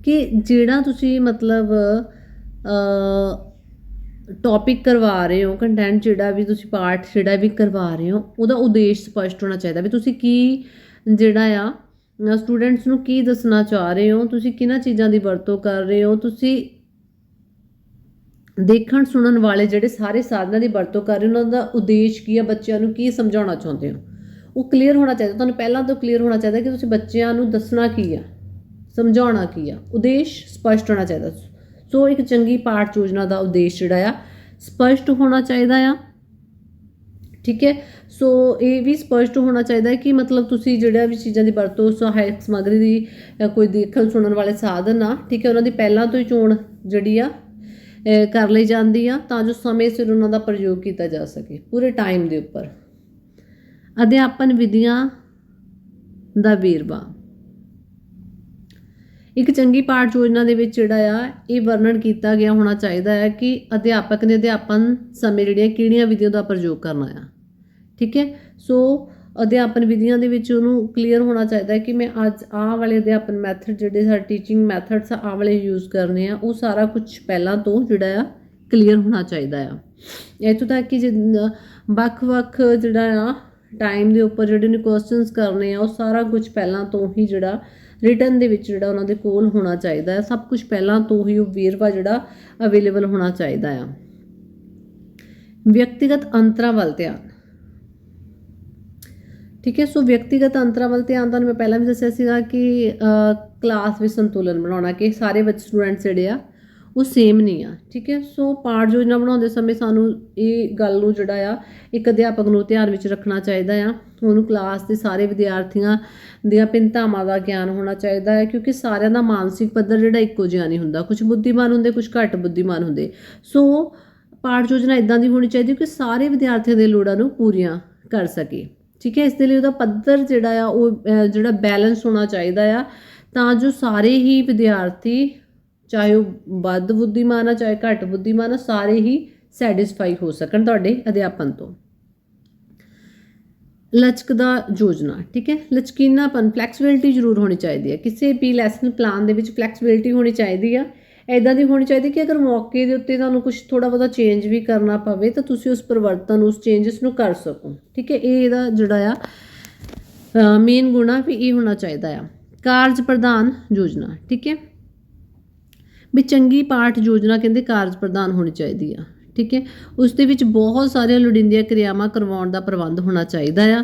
ਕਿ ਜਿਹੜਾ ਤੁਸੀਂ ਮਤਲਬ, ਅ ਟੌਪਿਕ ਕਰਵਾ ਰਹੇ ਹੋ ਕੰਟੈਂਟ ਜਿਹੜਾ ਵੀ ਤੁਸੀਂ ਪਾਠ ਜਿਹੜਾ ਵੀ ਕਰਵਾ ਰਹੇ ਹੋ, ਉਹਦਾ ਉਦੇਸ਼ ਸਪਸ਼ਟ ਹੋਣਾ ਚਾਹੀਦਾ ਵੀ ਤੁਸੀਂ ਕੀ ਜਿਹੜਾ ਆ ਸਟੂਡੈਂਟਸ ਨੂੰ ਕੀ ਦੱਸਣਾ ਚਾਹ ਰਹੇ ਹੋ, ਤੁਸੀਂ ਕਿਹਨਾਂ ਚੀਜ਼ਾਂ ਦੀ ਵਰਤੋਂ ਕਰ ਰਹੇ ਹੋ, ਤੁਸੀਂ ਦੇਖਣ ਸੁਣਨ ਵਾਲੇ ਜਿਹੜੇ ਸਾਰੇ ਸਾਧਨਾਂ ਦੀ ਵਰਤੋਂ ਕਰ ਰਹੇ ਉਹਨਾਂ ਦਾ ਉਦੇਸ਼ ਕੀ ਹੈ ਬੱਚਿਆਂ ਨੂੰ ਕੀ ਸਮਝਾਉਣਾ ਚਾਹੁੰਦੇ ਹੋ? ਉਹ ਕਲੀਅਰ ਹੋਣਾ ਚਾਹੀਦਾ। ਤੁਹਾਨੂੰ ਪਹਿਲਾਂ ਤੋਂ ਕਲੀਅਰ ਹੋਣਾ ਚਾਹੀਦਾ ਕਿ ਤੁਸੀਂ ਬੱਚਿਆਂ ਨੂੰ ਦੱਸਣਾ ਕੀ ਆ? ਸਮਝਾਉਣਾ ਕੀ ਆ? ਉਦੇਸ਼ ਸਪਸ਼ਟ ਹੋਣਾ ਚਾਹੀਦਾ। ਸੋ ਇੱਕ ਚੰਗੀ ਪਾਠ ਯੋਜਨਾ ਦਾ ਉਦੇਸ਼ ਜਿਹੜਾ ਆ, ਸਪਸ਼ਟ ਹੋਣਾ ਚਾਹੀਦਾ ਆ। ਠੀਕ ਹੈ? ਸੋ ਇਹ ਵੀ ਸਪਸ਼ਟ ਹੋਣਾ ਚਾਹੀਦਾ ਹੈ ਕਿ ਮਤਲਬ ਤੁਸੀਂ ਜਿਹੜਾ ਵੀ ਚੀਜ਼ਾਂ ਦੀ ਵਰਤੋਂ, ਸਹਾਇਕ ਸਮੱਗਰੀ ਦੀ ਕੋਈ ਦੇਖਣ ਸੁਣਨ ਵਾਲੇ ਸਾਧਨ ਆ, ਠੀਕ ਹੈ, ਉਹਨਾਂ ਦੀ ਪਹਿਲਾਂ ਤੋਂ ਹੀ ਚੋਣ ਜਿਹੜੀ ਆ ਕਰ ਲਈ ਜਾਂਦੀ ਆ ਤਾਂ ਜੋ ਸਮੇਂ ਸਿਰ ਉਹਨਾਂ ਦਾ ਪ੍ਰਯੋਗ ਕੀਤਾ ਜਾ ਸਕੇ, ਪੂਰੇ ਟਾਈਮ ਦੇ ਉੱਪਰ। ਅਧਿਆਪਨ ਵਿਧੀਆਂ ਦਾ ਵੇਰਵਾ। ਇੱਕ ਚੰਗੀ ਪਾਠ ਯੋਜਨਾ ਦੇ ਵਿੱਚ ਜਿਹੜਾ ਆ, ਇਹ ਵਰਣਨ ਕੀਤਾ ਗਿਆ ਹੋਣਾ ਚਾਹੀਦਾ ਹੈ ਕਿ ਅਧਿਆਪਕ ਨੇ ਅਧਿਆਪਨ ਸਮੇਂ ਜਿਹੜੀਆਂ ਕਿਹੜੀਆਂ ਵਿਧੀਆਂ ਦਾ ਪ੍ਰਯੋਗ ਕਰਨਾ ਆ। ਠੀਕ ਹੈ? ਸੋ ਅਧਿਆਪਨ ਵਿਧੀਆਂ ਦੇ ਵਿੱਚ ਉਹਨੂੰ ਕਲੀਅਰ ਹੋਣਾ ਚਾਹੀਦਾ ਹੈ ਕਿ ਮੈਂ ਅੱਜ ਆਹ ਵਾਲੇ ਅਧਿਆਪਨ ਮੈਥਡ ਜਿਹੜੇ ਸਾਡੇ ਟੀਚਿੰਗ ਮੈਥਡਸ ਆਹ ਵਾਲੇ ਯੂਜ਼ ਕਰਨੇ ਆ, ਉਹ ਸਾਰਾ ਕੁਝ ਪਹਿਲਾਂ ਤੋਂ ਜਿਹੜਾ ਆ ਕਲੀਅਰ ਹੋਣਾ ਚਾਹੀਦਾ ਆ। ਇੱਥੋਂ ਤੱਕ ਕਿ ਜਿੱਦਾਂ, ਵੱਖ-ਵੱਖ ਜਿਹੜਾ ਆ ਟਾਈਮ ਦੇ ਉੱਪਰ ਜਿਹੜੇ ਨੇ ਕੁਐਸਚਨਸ ਕਰਨੇ ਆ, ਉਹ ਸਾਰਾ ਕੁਝ ਪਹਿਲਾਂ ਤੋਂ ਹੀ ਜਿਹੜਾ ਰਿਟਰਨ ਦੇ ਵਿੱਚ ਜਿਹੜਾ ਉਹਨਾਂ ਦੇ ਕੋਲ ਹੋਣਾ ਚਾਹੀਦਾ ਹੈ, ਸਭ ਕੁਝ ਪਹਿਲਾਂ ਤੋਂ ਹੀ ਉਹ ਵੇਰਵਾ ਜਿਹੜਾ ਅਵੇਲੇਬਲ ਹੋਣਾ ਚਾਹੀਦਾ ਆ। ਵਿਅਕਤੀਗਤ ਅੰਤਰਾਂ ਵੱਲ ਧਿਆਨ। ਠੀਕ ਹੈ, ਸੋ ਵਿਅਕਤੀਗਤ ਅੰਤਰਾਂ ਵੱਲ ਧਿਆਨ ਤੁਹਾਨੂੰ ਮੈਂ ਪਹਿਲਾਂ ਵੀ ਦੱਸਿਆ ਸੀਗਾ ਕਿ ਕਲਾਸ ਵਿੱਚ ਸੰਤੁਲਨ ਬਣਾਉਣਾ ਕਿ ਸਾਰੇ ਬੱਚੇ ਸਟੂਡੈਂਟਸ ਜਿਹੜੇ ਆ, ਉਹ ਸੇਮ ਨਹੀਂ ਆ, ਠੀਕ ਹੈ, ਸੋ ਪਾਠ ਯੋਜਨਾ ਬਣਾਉਂਦੇ ਸਮੇਂ ਸਾਨੂੰ ਇਹ ਗੱਲ ਨੂੰ ਜਿਹੜਾ ਆ, ਇੱਕ ਅਧਿਆਪਕ ਨੂੰ ਧਿਆਨ ਵਿੱਚ ਰੱਖਣਾ ਚਾਹੀਦਾ ਆ, ਉਹਨੂੰ ਕਲਾਸ ਦੇ ਸਾਰੇ ਵਿਦਿਆਰਥੀਆਂ ਦੀਆਂ ਭਿੰਨਤਾਵਾਂ ਦਾ ਗਿਆਨ ਹੋਣਾ ਚਾਹੀਦਾ ਹੈ, ਕਿਉਂਕਿ ਸਾਰਿਆਂ ਦਾ ਮਾਨਸਿਕ ਪੱਧਰ ਜਿਹੜਾ ਇੱਕੋ ਜਿਹਾ ਨਹੀਂ ਹੁੰਦਾ ਕੁਝ ਬੁੱਧੀਮਾਨ ਹੁੰਦੇ ਕੁਝ ਘੱਟ ਬੁੱਧੀਮਾਨ ਹੁੰਦੇ, ਸੋ ਪਾਠ ਯੋਜਨਾ ਇਦਾਂ ਦੀ ਹੋਣੀ ਚਾਹੀਦੀ ਕਿ ਸਾਰੇ ਵਿਦਿਆਰਥੀਆਂ ਦੇ ਲੋੜਾਂ ਨੂੰ ਪੂਰੀਆਂ ਕਰ ਸਕੇ। ਠੀਕ ਹੈ, ਇਸ ਦੇ ਲਈ ਉਹਦਾ ਪੱਧਰ ਜਿਹੜਾ ਆ, ਉਹ ਜਿਹੜਾ ਬੈਲੈਂਸ ਹੋਣਾ ਚਾਹੀਦਾ ਆ। ਤਾਂ ਜੋ ਸਾਰੇ ਹੀ ਵਿਦਿਆਰਥੀ, ਚਾਹੇ ਉਹ ਵੱਧ ਬੁੱਧੀਮਾਨ ਆ, ਚਾਹੇ ਘੱਟ ਬੁੱਧੀਮਾਨ ਆ, ਸਾਰੇ ਹੀ ਸੈਟੀਸਫਾਈ ਹੋ ਸਕਣ ਤੁਹਾਡੇ ਅਧਿਆਪਨ ਤੋਂ। ਲਚਕਦਾ ਯੋਜਨਾ, ਠੀਕ ਹੈ? ਲਚਕੀਨਾਪਨ ਫਲੈਕਸੀਬਿਲਟੀ ਜ਼ਰੂਰ ਹੋਣੀ ਚਾਹੀਦੀ ਹੈ। ਕਿਸੇ ਵੀ ਲੈਸਨ ਪਲਾਨ ਦੇ ਵਿੱਚ ਫਲੈਕਸੀਬਿਲਟੀ ਹੋਣੀ ਚਾਹੀਦੀ ਆ। ਐਦਾਂ ਦੀ ਹੋਣੀ ਚਾਹੀਦੀ ਕਿ ਅਗਰ ਮੌਕੇ ਦੇ ਉੱਤੇ ਤੁਹਾਨੂੰ ਕੁਝ ਥੋੜਾ ਬਹੁਤਾ ਚੇਂਜ ਵੀ ਕਰਨਾ ਪਵੇ ਤਾਂ ਤੁਸੀਂ ਉਸ ਪਰਿਵਰਤਨ, ਉਸ ਚੇਂਜਸ ਨੂੰ ਕਰ ਸਕੋ। ਠੀਕ ਹੈ? ਇਹ ਇਹਦਾ ਜਿਹੜਾ ਆ ਮੇਨ ਗੁਣਾ ਵੀ ਇਹ ਹੋਣਾ ਚਾਹੀਦਾ ਆ। ਕਾਰਜ ਪ੍ਰਧਾਨ ਯੋਜਨਾ, ਠੀਕ ਹੈ? ਵੀ ਚੰਗੀ ਪਾਠ ਯੋਜਨਾ ਕਹਿੰਦੇ ਕਾਰਜ ਪ੍ਰਧਾਨ ਹੋਣੀ ਚਾਹੀਦੀ ਆ, ਠੀਕ ਹੈ? ਉਸ ਦੇ ਵਿੱਚ ਬਹੁਤ ਸਾਰੀਆਂ ਲੋੜੀਂਦੀਆਂ ਕਿਰਿਆਵਾਂ ਕਰਵਾਉਣ ਦਾ ਪ੍ਰਬੰਧ ਹੋਣਾ ਚਾਹੀਦਾ ਆ।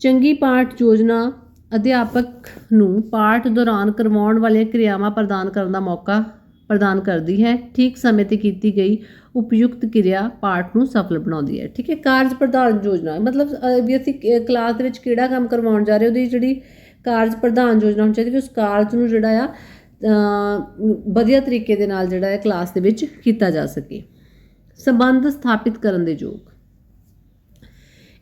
ਚੰਗੀ ਪਾਠ ਯੋਜਨਾ ਅਧਿਆਪਕ ਨੂੰ ਪਾਠ ਦੌਰਾਨ ਕਰਵਾਉਣ ਵਾਲੀਆਂ ਕਿਰਿਆਵਾਂ ਪ੍ਰਦਾਨ ਕਰਨ ਦਾ ਮੌਕਾ ਪ੍ਰਦਾਨ ਕਰਦੀ ਹੈ, ਠੀਕ ਸਮੇਂ ਤੇ ਕੀਤੀ ਗਈ ਉਪਯੁਕਤ ਕਿਰਿਆ ਪਾਠ ਨੂੰ ਸਫਲ ਬਣਾਉਂਦੀ ਹੈ, ਠੀਕ ਹੈ, ਕਾਰਜ ਪ੍ਰਧਾਨ ਯੋਜਨਾ, ਮਤਲਬ ਵੀ ਅਸੀਂ ਕਲਾਸ ਦੇ ਵਿੱਚ ਕਿਹੜਾ ਕੰਮ ਕਰਵਾਉਣ ਜਾ ਰਹੇ ਉਹਦੀ ਜਿਹੜੀ ਕਾਰਜ ਪ੍ਰਧਾਨ ਯੋਜਨਾ ਹੋਣੀ ਚਾਹੀਦੀ ਵੀ ਉਸ ਕਾਰਜ ਨੂੰ ਜਿਹੜਾ ਆ ਵਧੀਆ ਤਰੀਕੇ ਦੇ ਨਾਲ ਜਿਹੜਾ ਹੈ ਕਲਾਸ ਦੇ ਵਿੱਚ ਕੀਤਾ ਜਾ ਸਕੇ। ਸੰਬੰਧ ਸਥਾਪਿਤ ਕਰਨ ਦੇ ਯੋਗ।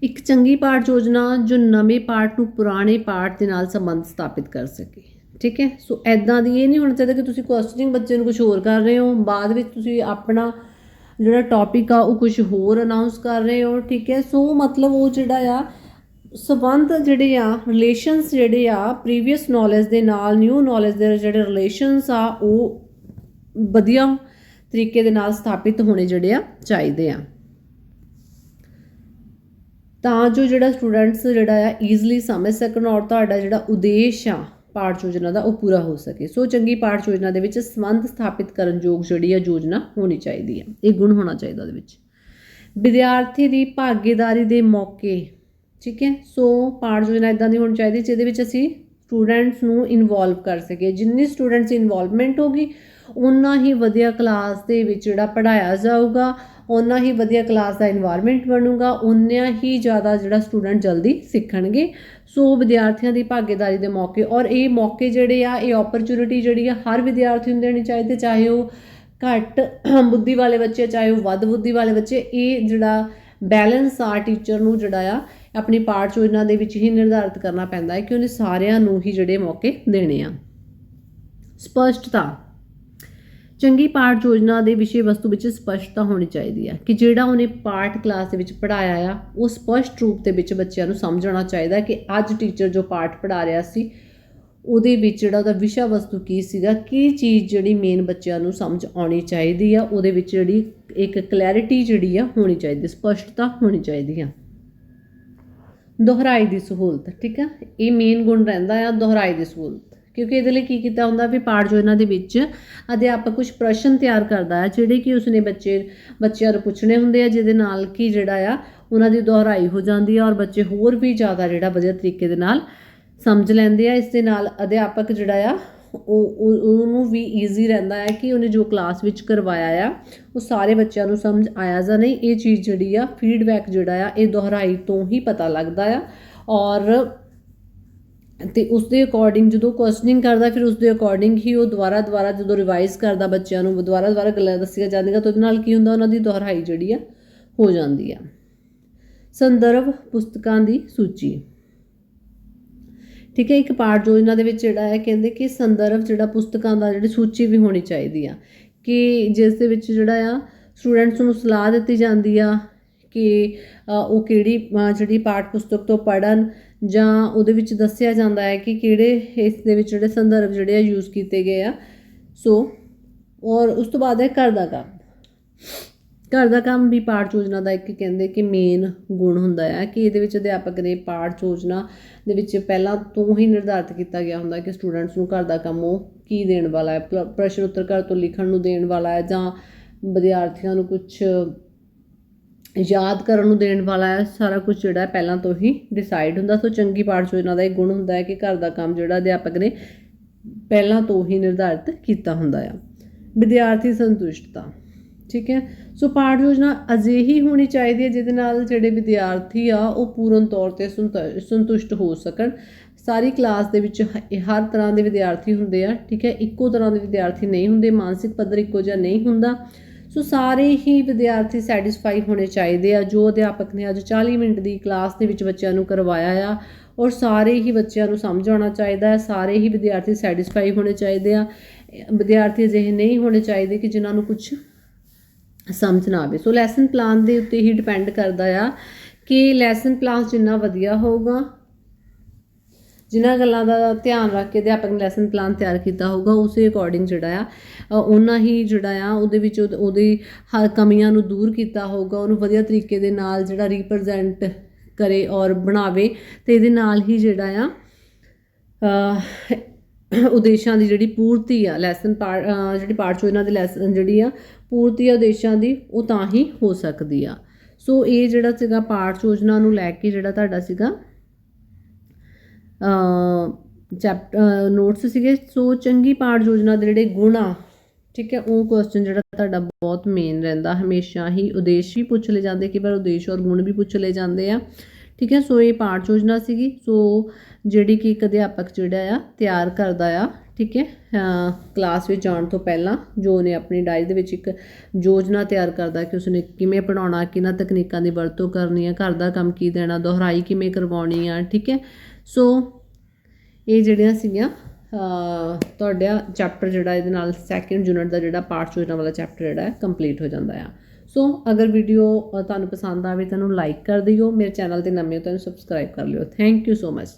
ਇੱਕ ਚੰਗੀ ਪਾਠ ਯੋਜਨਾ ਜੋ ਨਵੇਂ ਪਾਠ ਨੂੰ ਪੁਰਾਣੇ ਪਾਠ ਦੇ ਨਾਲ ਸੰਬੰਧ ਸਥਾਪਿਤ ਕਰ ਸਕੇ। ਠੀਕ ਹੈ? ਸੋ ਐਦਾਂ ਦੀ ਇਹ ਨਹੀਂ ਹੋਣਾ ਚਾਹੀਦਾ ਕਿ ਤੁਸੀਂ ਕੁਐਸਚਨਿੰਗ ਬੱਚੇ ਨੂੰ ਕੁਝ ਹੋਰ ਕਰ ਰਹੇ ਹੋ। ਬਾਅਦ ਵਿੱਚ ਤੁਸੀਂ ਆਪਣਾ ਜਿਹੜਾ ਟੌਪਿਕ ਆ, ਉਹ ਕੁਝ ਹੋਰ ਅਨਾਉਂਸ ਕਰ ਰਹੇ ਹੋ, ਠੀਕ ਹੈ? ਸੋ ਮਤਲਬ ਉਹ ਜਿਹੜਾ ਆ, ਸਬੰਧ ਜਿਹੜੇ ਆ ਰਿਲੇਸ਼ਨਸ ਜਿਹੜੇ ਆ ਪ੍ਰੀਵੀਅਸ ਨੌਲੇਜ ਦੇ ਨਾਲ ਨਿਊ ਨੌਲੇਜ ਦੇ ਜਿਹੜੇ ਰਿਲੇਸ਼ਨਸ ਆ, ਉਹ ਵਧੀਆ ਤਰੀਕੇ ਦੇ ਨਾਲ ਸਥਾਪਿਤ ਹੋਣੇ ਜਿਹੜੇ ਆ, ਚਾਹੀਦੇ ਆ। ਤਾਂ ਜੋ ਜਿਹੜਾ ਸਟੂਡੈਂਟਸ ਜਿਹੜਾ ਆ ਈਜ਼ੀਲੀ ਸਮਝ ਸਕਣ ਔਰ ਤੁਹਾਡਾ ਜਿਹੜਾ ਉਦੇਸ਼ ਆ ਪਾਠ ਯੋਜਨਾ ਦਾ ਉਹ ਪੂਰਾ ਹੋ ਸਕੇ। ਸੋ ਚੰਗੀ ਪਾਠ ਯੋਜਨਾ ਦੇ ਵਿੱਚ ਸੰਬੰਧ ਸਥਾਪਿਤ ਕਰਨ ਯੋਗ ਜਿਹੜੀ ਆ, ਯੋਜਨਾ ਹੋਣੀ ਚਾਹੀਦੀ ਹੈ ਇਹ ਗੁਣ ਹੋਣਾ ਚਾਹੀਦਾ ਉਹਦੇ ਵਿੱਚ। ਵਿਦਿਆਰਥੀ ਦੀ ਭਾਗੀਦਾਰੀ ਦੇ ਮੌਕੇ, ਠੀਕ ਹੈ? ਸੋ ਪਾਠ ਯੋਜਨਾ ਇਦਾਂ ਦੀ ਹੋਣੀ ਚਾਹੀਦੀ ਜਿਹਦੇ ਵਿੱਚ ਅਸੀਂ ਸਟੂਡੈਂਟਸ ਨੂੰ ਇਨਵੋਲਵ ਕਰ ਸਕੀਏ। ਜਿੰਨੀ ਸਟੂਡੈਂਟਸ ਇਨਵੋਲਵਮੈਂਟ ਹੋਗੀ ਉਨਾ ਹੀ ਵਧੀਆ ਕਲਾਸ ਦੇ ਵਿੱਚ ਜਿਹੜਾ ਪੜਾਇਆ ਜਾਊਗਾ ਉਨਾ ਹੀ ਵਧੀਆ ਕਲਾਸ ਦਾ এনवायरमेंट ਬਣੂਗਾ ਉਨਾ ਹੀ ਜ਼ਿਆਦਾ ਜਿਹੜਾ ਸਟੂਡੈਂਟ ਜਲਦੀ ਸਿੱਖਣਗੇ। ਸੋ ਵਿਦਿਆਰਥੀਆਂ ਦੀ ਭਾਗੀਦਾਰੀ ਦੇ ਮੌਕੇ ਔਰ ਇਹ ਮੌਕੇ ਜਿਹੜੇ ਆ, ਇਹ ਓਪਰਚੁਨਿਟੀ ਜਿਹੜੀ ਆ, ਹਰ ਵਿਦਿਆਰਥੀ ਨੂੰ ਦੇਣੀ ਚਾਹੀਦੀ ਚਾਹੇ ਉਹ ਘੱਟ ਬੁੱਧੀ ਵਾਲੇ ਬੱਚੇ, ਚਾਹੇ ਉਹ ਵੱਧ ਬੁੱਧੀ ਵਾਲੇ ਬੱਚੇ, ਇਹ ਜਿਹੜਾ ਬੈਲੈਂਸ ਆ ਟੀਚਰ ਨੂੰ ਜਿਹੜਾ ਆ, ਆਪਣੀ ਪਾਠ ਯੋਜਨਾ ਦੇ ਵਿੱਚ ਹੀ ਨਿਰਧਾਰਿਤ ਕਰਨਾ ਪੈਂਦਾ ਹੈ ਕਿ ਉਹਨੇ ਸਾਰਿਆਂ ਨੂੰ ਹੀ ਜਿਹੜੇ ਮੌਕੇ ਦੇਣੇ ਆ। ਸਪਸ਼ਟਤਾ ਚੰਗੀ ਪਾਠ ਯੋਜਨਾ ਦੇ ਵਿਸ਼ੇ ਵਸਤੂ ਵਿੱਚ ਸਪਸ਼ਟਤਾ ਹੋਣੀ ਚਾਹੀਦੀ ਹੈ ਕਿ ਜਿਹੜਾ ਉਹਨੇ ਪਾਠ ਕਲਾਸ ਦੇ ਵਿੱਚ ਪੜਾਇਆ ਆ, ਉਹ ਸਪਸ਼ਟ ਰੂਪ ਦੇ ਵਿੱਚ ਬੱਚਿਆਂ ਨੂੰ ਸਮਝਾਉਣਾ ਚਾਹੀਦਾ ਕਿ ਅੱਜ ਟੀਚਰ ਜੋ ਪਾਠ ਪੜਾ ਰਿਹਾ ਸੀ, ਉਹਦੇ ਵਿੱਚ ਜਿਹੜਾ ਉਹਦਾ ਵਿਸ਼ਾ ਵਸਤੂ ਕੀ ਸੀਗਾ, ਕੀ ਚੀਜ਼ ਜਿਹੜੀ ਮੇਨ ਬੱਚਿਆਂ ਨੂੰ ਸਮਝ ਆਉਣੀ ਚਾਹੀਦੀ ਆ, ਉਹਦੇ ਵਿੱਚ ਜਿਹੜੀ ਇੱਕ ਕਲੈਰਿਟੀ ਜਿਹੜੀ ਆ ਹੋਣੀ ਚਾਹੀਦੀ, ਸਪਸ਼ਟਤਾ ਹੋਣੀ ਚਾਹੀਦੀ ਆ। ਦੁਹਰਾਈ ਦੀ ਸਹੂਲਤ, ਠੀਕ ਆ? ਇਹ ਮੇਨ ਗੁਣ ਰਹਿੰਦਾ ਆ ਦੁਹਰਾਈ ਦੀ ਸਹੂਲਤ। ਕਿਉਂਕਿ ਇਹਦੇ ਲਈ ਕੀ ਕੀਤਾ ਹੁੰਦਾ ਵੀ ਪਾਠ ਯੋਜਨਾ ਦੇ ਵਿੱਚ ਅਧਿਆਪਕ ਕੁਝ ਪ੍ਰਸ਼ਨ ਤਿਆਰ ਕਰਦਾ ਹੈ, ਜਿਹੜੇ ਕਿ ਉਸਨੇ ਬੱਚੇ, ਬੱਚਿਆਂ ਨੂੰ ਪੁੱਛਣੇ ਹੁੰਦੇ ਆ, ਜਿਹਦੇ ਨਾਲ ਕਿ ਜਿਹੜਾ ਆ, ਉਹਨਾਂ ਦੀ ਦੁਹਰਾਈ ਹੋ ਜਾਂਦੀ ਆ ਔਰ ਬੱਚੇ ਹੋਰ ਵੀ ਜ਼ਿਆਦਾ ਜਿਹੜਾ ਵਧੀਆ ਤਰੀਕੇ ਦੇ ਨਾਲ ਸਮਝ ਲੈਂਦੇ ਆ, ਇਸ ਦੇ ਨਾਲ ਅਧਿਆਪਕ ਜਿਹੜਾ ਆ, ਉਹ ਉਹਨੂੰ ਵੀ ਈਜ਼ੀ ਰਹਿੰਦਾ ਹੈ ਕਿ ਉਹਨੇ ਜੋ ਕਲਾਸ ਵਿੱਚ ਕਰਵਾਇਆ ਆ, ਉਹ ਸਾਰੇ ਬੱਚਿਆਂ ਨੂੰ ਸਮਝ ਆਇਆ ਜਾਂ ਨਹੀਂ, ਇਹ ਚੀਜ਼ ਜਿਹੜੀ ਆ ਫੀਡਬੈਕ ਜਿਹੜਾ ਆ, ਇਹ ਦੁਹਰਾਈ ਤੋਂ ਹੀ ਪਤਾ ਲੱਗਦਾ ਆ ਔਰ ਤੇ ਉਸ ਦੇ ਅਕੋਰਡਿੰਗ ਜਦੋਂ ਕੁਐਸਚਨਿੰਗ ਕਰਦਾ, ਫਿਰ ਉਸ ਦੇ ਅਕੋਰਡਿੰਗ ਹੀ ਉਹ ਦੁਬਾਰਾ ਦੁਬਾਰਾ ਜਦੋਂ ਰਿਵਾਈਜ਼ ਕਰਦਾ ਬੱਚਿਆਂ ਨੂੰ, ਦੁਬਾਰਾ ਦੁਬਾਰਾ ਗੱਲਾਂ ਦੱਸੀਆਂ ਜਾਂਦੀਆਂ, ਤਾਂ ਉਹਦੇ ਨਾਲ ਕੀ ਹੁੰਦਾ, ਉਹਨਾਂ ਦੀ ਦੁਹਰਾਈ ਜਿਹੜੀ ਆ, ਹੋ ਜਾਂਦੀ ਆ। ਸੰਦਰਭ ਪੁਸਤਕਾਂ ਦੀ ਸੂਚੀ। ਠੀਕ ਹੈ, ਇੱਕ ਪਾਠ ਯੋਜਨਾ ਦੇ ਵਿੱਚ ਜਿਹੜਾ ਹੈ, ਕਹਿੰਦੇ ਕਿ ਸੰਦਰਭ ਜਿਹੜਾ ਪੁਸਤਕਾਂ ਦਾ ਜਿਹੜੀ ਸੂਚੀ ਵੀ ਹੋਣੀ ਚਾਹੀਦੀ ਆ, ਕਿ ਜਿਸ ਦੇ ਵਿੱਚ ਜਿਹੜਾ ਆ ਸਟੂਡੈਂਟਸ ਨੂੰ ਸਲਾਹ ਦਿੱਤੀ ਜਾਂਦੀ ਆ ਕਿ ਉਹ ਕਿਹੜੀ ਜਿਹੜੀ ਪਾਠ ਪੁਸਤਕ ਤੋਂ ਪੜਨ ਜਾਂ ਉਹਦੇ ਵਿੱਚ ਦੱਸਿਆ ਜਾਂਦਾ ਹੈ ਕਿ ਕਿਹੜੇ ਇਸ ਦੇ ਵਿੱਚ ਜਿਹੜੇ ਸੰਦਰਭ ਜਿਹੜੇ ਆ ਯੂਜ਼ ਕੀਤੇ ਗਏ ਆ। ਸੋ ਔਰ ਉਸ ਤੋਂ ਬਾਅਦ ਹੈ ਘਰ ਦਾ ਕੰਮ। ਘਰ ਦਾ ਕੰਮ ਵੀ ਪਾਠ ਯੋਜਨਾ ਦਾ ਇੱਕ ਕਹਿੰਦੇ ਕਿ ਮੇਨ ਗੁਣ ਹੁੰਦਾ ਹੈ ਕਿ ਇਹਦੇ ਵਿੱਚ ਅਧਿਆਪਕ ਨੇ ਪਾਠ ਯੋਜਨਾ ਦੇ ਵਿੱਚ ਪਹਿਲਾਂ ਤੋਂ ਹੀ ਨਿਰਧਾਰਿਤ ਕੀਤਾ ਗਿਆ ਹੁੰਦਾ ਕਿ ਸਟੂਡੈਂਟਸ ਨੂੰ ਘਰ ਦਾ ਕੰਮ ਉਹ ਕੀ ਦੇਣ ਵਾਲਾ ਹੈ। ਪ੍ਰ- ਪ੍ਰਸ਼ਨ ਉੱਤਰ ਘਰ ਤੋਂ ਲਿਖਣ ਨੂੰ ਦੇਣ ਵਾਲਾ ਹੈ ਜਾਂ ਵਿਦਿਆਰਥੀਆਂ ਨੂੰ ਕੁਝ ਯਾਦ ਕਰਨ ਨੂੰ ਦੇਣ ਵਾਲਾ ਹੈ, ਸਾਰਾ ਕੁਝ ਜਿਹੜਾ ਪਹਿਲਾਂ ਤੋਂ ਹੀ ਡਿਸਾਈਡ ਹੁੰਦਾ। ਸੋ ਚੰਗੀ ਪਾਠ ਯੋਜਨਾ ਦਾ ਇਹ ਗੁਣ ਹੁੰਦਾ ਹੈ ਕਿ ਘਰ ਦਾ ਕੰਮ ਜਿਹੜਾ ਅਧਿਆਪਕ ਨੇ ਪਹਿਲਾਂ ਤੋਂ ਹੀ ਨਿਰਧਾਰਿਤ ਕੀਤਾ ਹੁੰਦਾ ਆ। ਵਿਦਿਆਰਥੀ ਸੰਤੁਸ਼ਟਤਾ, ਠੀਕ ਹੈ? ਸੋ ਪਾਠ ਯੋਜਨਾ ਅਜਿਹੀ ਹੋਣੀ ਚਾਹੀਦੀ ਹੈ ਜਿਹਦੇ ਨਾਲ ਜਿਹੜੇ ਵਿਦਿਆਰਥੀ ਆ, ਉਹ ਪੂਰਨ ਤੌਰ ਤੇ ਸੰਤ- ਸੰਤੁਸ਼ਟ ਹੋ ਸਕਣ। ਸਾਰੀ ਕਲਾਸ ਦੇ ਵਿੱਚ ਹਰ ਤਰ੍ਹਾਂ ਦੇ ਵਿਦਿਆਰਥੀ ਹੁੰਦੇ ਆ, ਠੀਕ ਹੈ? ਇੱਕੋ ਤਰ੍ਹਾਂ ਦੇ ਵਿਦਿਆਰਥੀ ਨਹੀਂ ਹੁੰਦੇ, ਮਾਨਸਿਕ ਪੱਧਰ ਇੱਕੋ ਜਿਹਾ ਨਹੀਂ ਹੁੰਦਾ। ਸੋ ਸਾਰੇ ਹੀ ਵਿਦਿਆਰਥੀ ਸੈਟੀਸਫਾਈ ਹੋਣੇ ਚਾਹੀਦੇ ਆ, ਜੋ ਅਧਿਆਪਕ ਨੇ ਅੱਜ 40 ਮਿੰਟ ਦੀ ਕਲਾਸ ਦੇ ਵਿੱਚ ਬੱਚਿਆਂ ਨੂੰ ਕਰਵਾਇਆ ਆ, ਔਰ ਸਾਰੇ ਹੀ ਬੱਚਿਆਂ ਨੂੰ ਸਮਝ ਆਉਣਾ ਚਾਹੀਦਾ ਹੈ, ਸਾਰੇ ਹੀ ਵਿਦਿਆਰਥੀ ਸੈਟੀਸਫਾਈ ਹੋਣੇ ਚਾਹੀਦੇ ਆ, ਵਿਦਿਆਰਥੀ ਅਜਿਹੇ ਨਹੀਂ ਹੋਣੇ ਚਾਹੀਦੇ ਕਿ ਜਿਨ੍ਹਾਂ ਨੂੰ ਕੁਝ ਸਮਝ ਨਾ ਆਵੇ। ਸੋ ਲੈਸਨ ਪਲਾਨ ਦੇ ਉੱਤੇ ਹੀ ਡਿਪੈਂਡ ਕਰਦਾ ਆ ਕਿ ਲੈਸਨ ਪਲਾਨ ਜਿੰਨਾ ਵਧੀਆ ਹੋਊਗਾ ਜਿਨ੍ਹਾਂ ਗੱਲਾਂ ਦਾ ਧਿਆਨ ਰੱਖ ਕੇ ਅਧਿਆਪਕ ਨੇ ਲੈਸਨ ਪਲਾਨ ਤਿਆਰ ਕੀਤਾ ਹੋਊਗਾ, ਉਸੇ ਅਕੋਰਡਿੰਗ ਜਿਹੜਾ ਆ ਉਹਨਾਂ ਹੀ ਜਿਹੜਾ ਆ, ਉਹਦੇ ਵਿੱਚ ਉਹਦ- ਉਹਦੀ ਹਰ ਕਮੀਆਂ ਨੂੰ ਦੂਰ ਕੀਤਾ ਹੋਊਗਾ, ਉਹਨੂੰ ਵਧੀਆ ਤਰੀਕੇ ਦੇ ਨਾਲ ਜਿਹੜਾ ਰਿਪਰੈਜ਼ੈਂਟ ਕਰੇ ਔਰ ਬਣਾਵੇ ਤੇ ਇਹਦੇ ਨਾਲ ਹੀ ਜਿਹੜਾ ਆ ਉਦੇਸ਼ਾਂ ਦੀ ਜਿਹੜੀ ਪੂਰਤੀ ਆ ਲੈਸਨ ਜਿਹੜੀ ਪਾਠ ਯੋਜਨਾ ਦੇ ਲੈਸਨ ਜਿਹੜੀ ਆ, ਪੂਰਤੀ ਆ ਉਦੇਸ਼ਾਂ ਦੀ, ਉਹ ਤਾਂ ਹੀ ਹੋ ਸਕਦੀ ਆ। ਸੋ ਇਹ ਜਿਹੜਾ ਸੀਗਾ ਪਾਠ ਯੋਜਨਾ ਨੂੰ ਲੈ ਕੇ ਜਿਹੜਾ ਤੁਹਾਡਾ ਸੀਗਾ ਚੈਪ ਨੋਟਸ ਸੀਗੇ। ਸੋ ਚੰਗੀ ਪਾਠ ਯੋਜਨਾ ਦੇ ਜਿਹੜੇ ਗੁਣ ਆ, ਠੀਕ ਹੈ, ਉਹ ਕੁਐਸਚਨ ਜਿਹੜਾ ਤੁਹਾਡਾ ਬਹੁਤ ਮੇਨ ਰਹਿੰਦਾ। ਹਮੇਸ਼ਾ ਹੀ ਉਦੇਸ਼ ਵੀ ਪੁੱਛ ਲਏ ਜਾਂਦੇ ਕਿ ਪਰ ਉਦੇਸ਼ ਔਰ ਗੁਣ ਵੀ ਪੁੱਛ ਲਏ ਜਾਂਦੇ ਆ। ਠੀਕ ਹੈ, ਸੋ ਇਹ ਪਾਠ ਯੋਜਨਾ ਸੀਗੀ। ਸੋ ਜਿਹੜੀ ਕਿ ਇੱਕ ਅਧਿਆਪਕ ਜਿਹੜਾ ਆ, ਤਿਆਰ ਕਰਦਾ ਆ, ਠੀਕ ਹੈ ਕਲਾਸ ਵਿੱਚ ਜਾਣ ਤੋਂ ਪਹਿਲਾਂ ਜੋ ਉਹਨੇ ਆਪਣੀ ਡਾਇਰੀ ਦੇ ਵਿੱਚ ਇੱਕ ਯੋਜਨਾ ਤਿਆਰ ਕਰਦਾ ਕਿ ਉਸਨੇ ਕਿਵੇਂ ਪੜਾਉਣਾ ਕਿਹਨਾਂ ਤਕਨੀਕਾਂ ਦੀ ਵਰਤੋਂ ਕਰਨੀ ਆ, ਘਰ ਦਾ ਕੰਮ ਕੀ ਦੇਣਾ, ਦੁਹਰਾਈ ਕਿਵੇਂ ਕਰਵਾਉਣੀ ਆ, ਠੀਕ ਹੈ ਸੋ ਇਹ ਜਿਹੜੀਆਂ ਸੀਗੀਆਂ ਤੁਹਾਡਾ ਚੈਪਟਰ ਜਿਹੜਾ ਇਹਦੇ ਨਾਲ ਸੈਕੰਡ ਯੂਨਿਟ ਦਾ ਜਿਹੜਾ ਪਾਠ ਯੋਜਨਾ ਵਾਲਾ ਚੈਪਟਰ ਜਿਹੜਾ ਹੈ ਕੰਪਲੀਟ ਹੋ ਜਾਂਦਾ ਆ। ਸੋ ਅਗਰ ਵੀਡੀਓ ਤੁਹਾਨੂੰ ਪਸੰਦ ਆਵੇ ਤਾਂ ਨੂੰ ਲਾਈਕ ਕਰ ਦਿਓ, ਮੇਰੇ ਚੈਨਲ ਤੇ ਨਵੇਂ ਹੋ ਤਾਂ ਸਬਸਕ੍ਰਾਈਬ ਕਰ ਲਿਓ। Thank you so much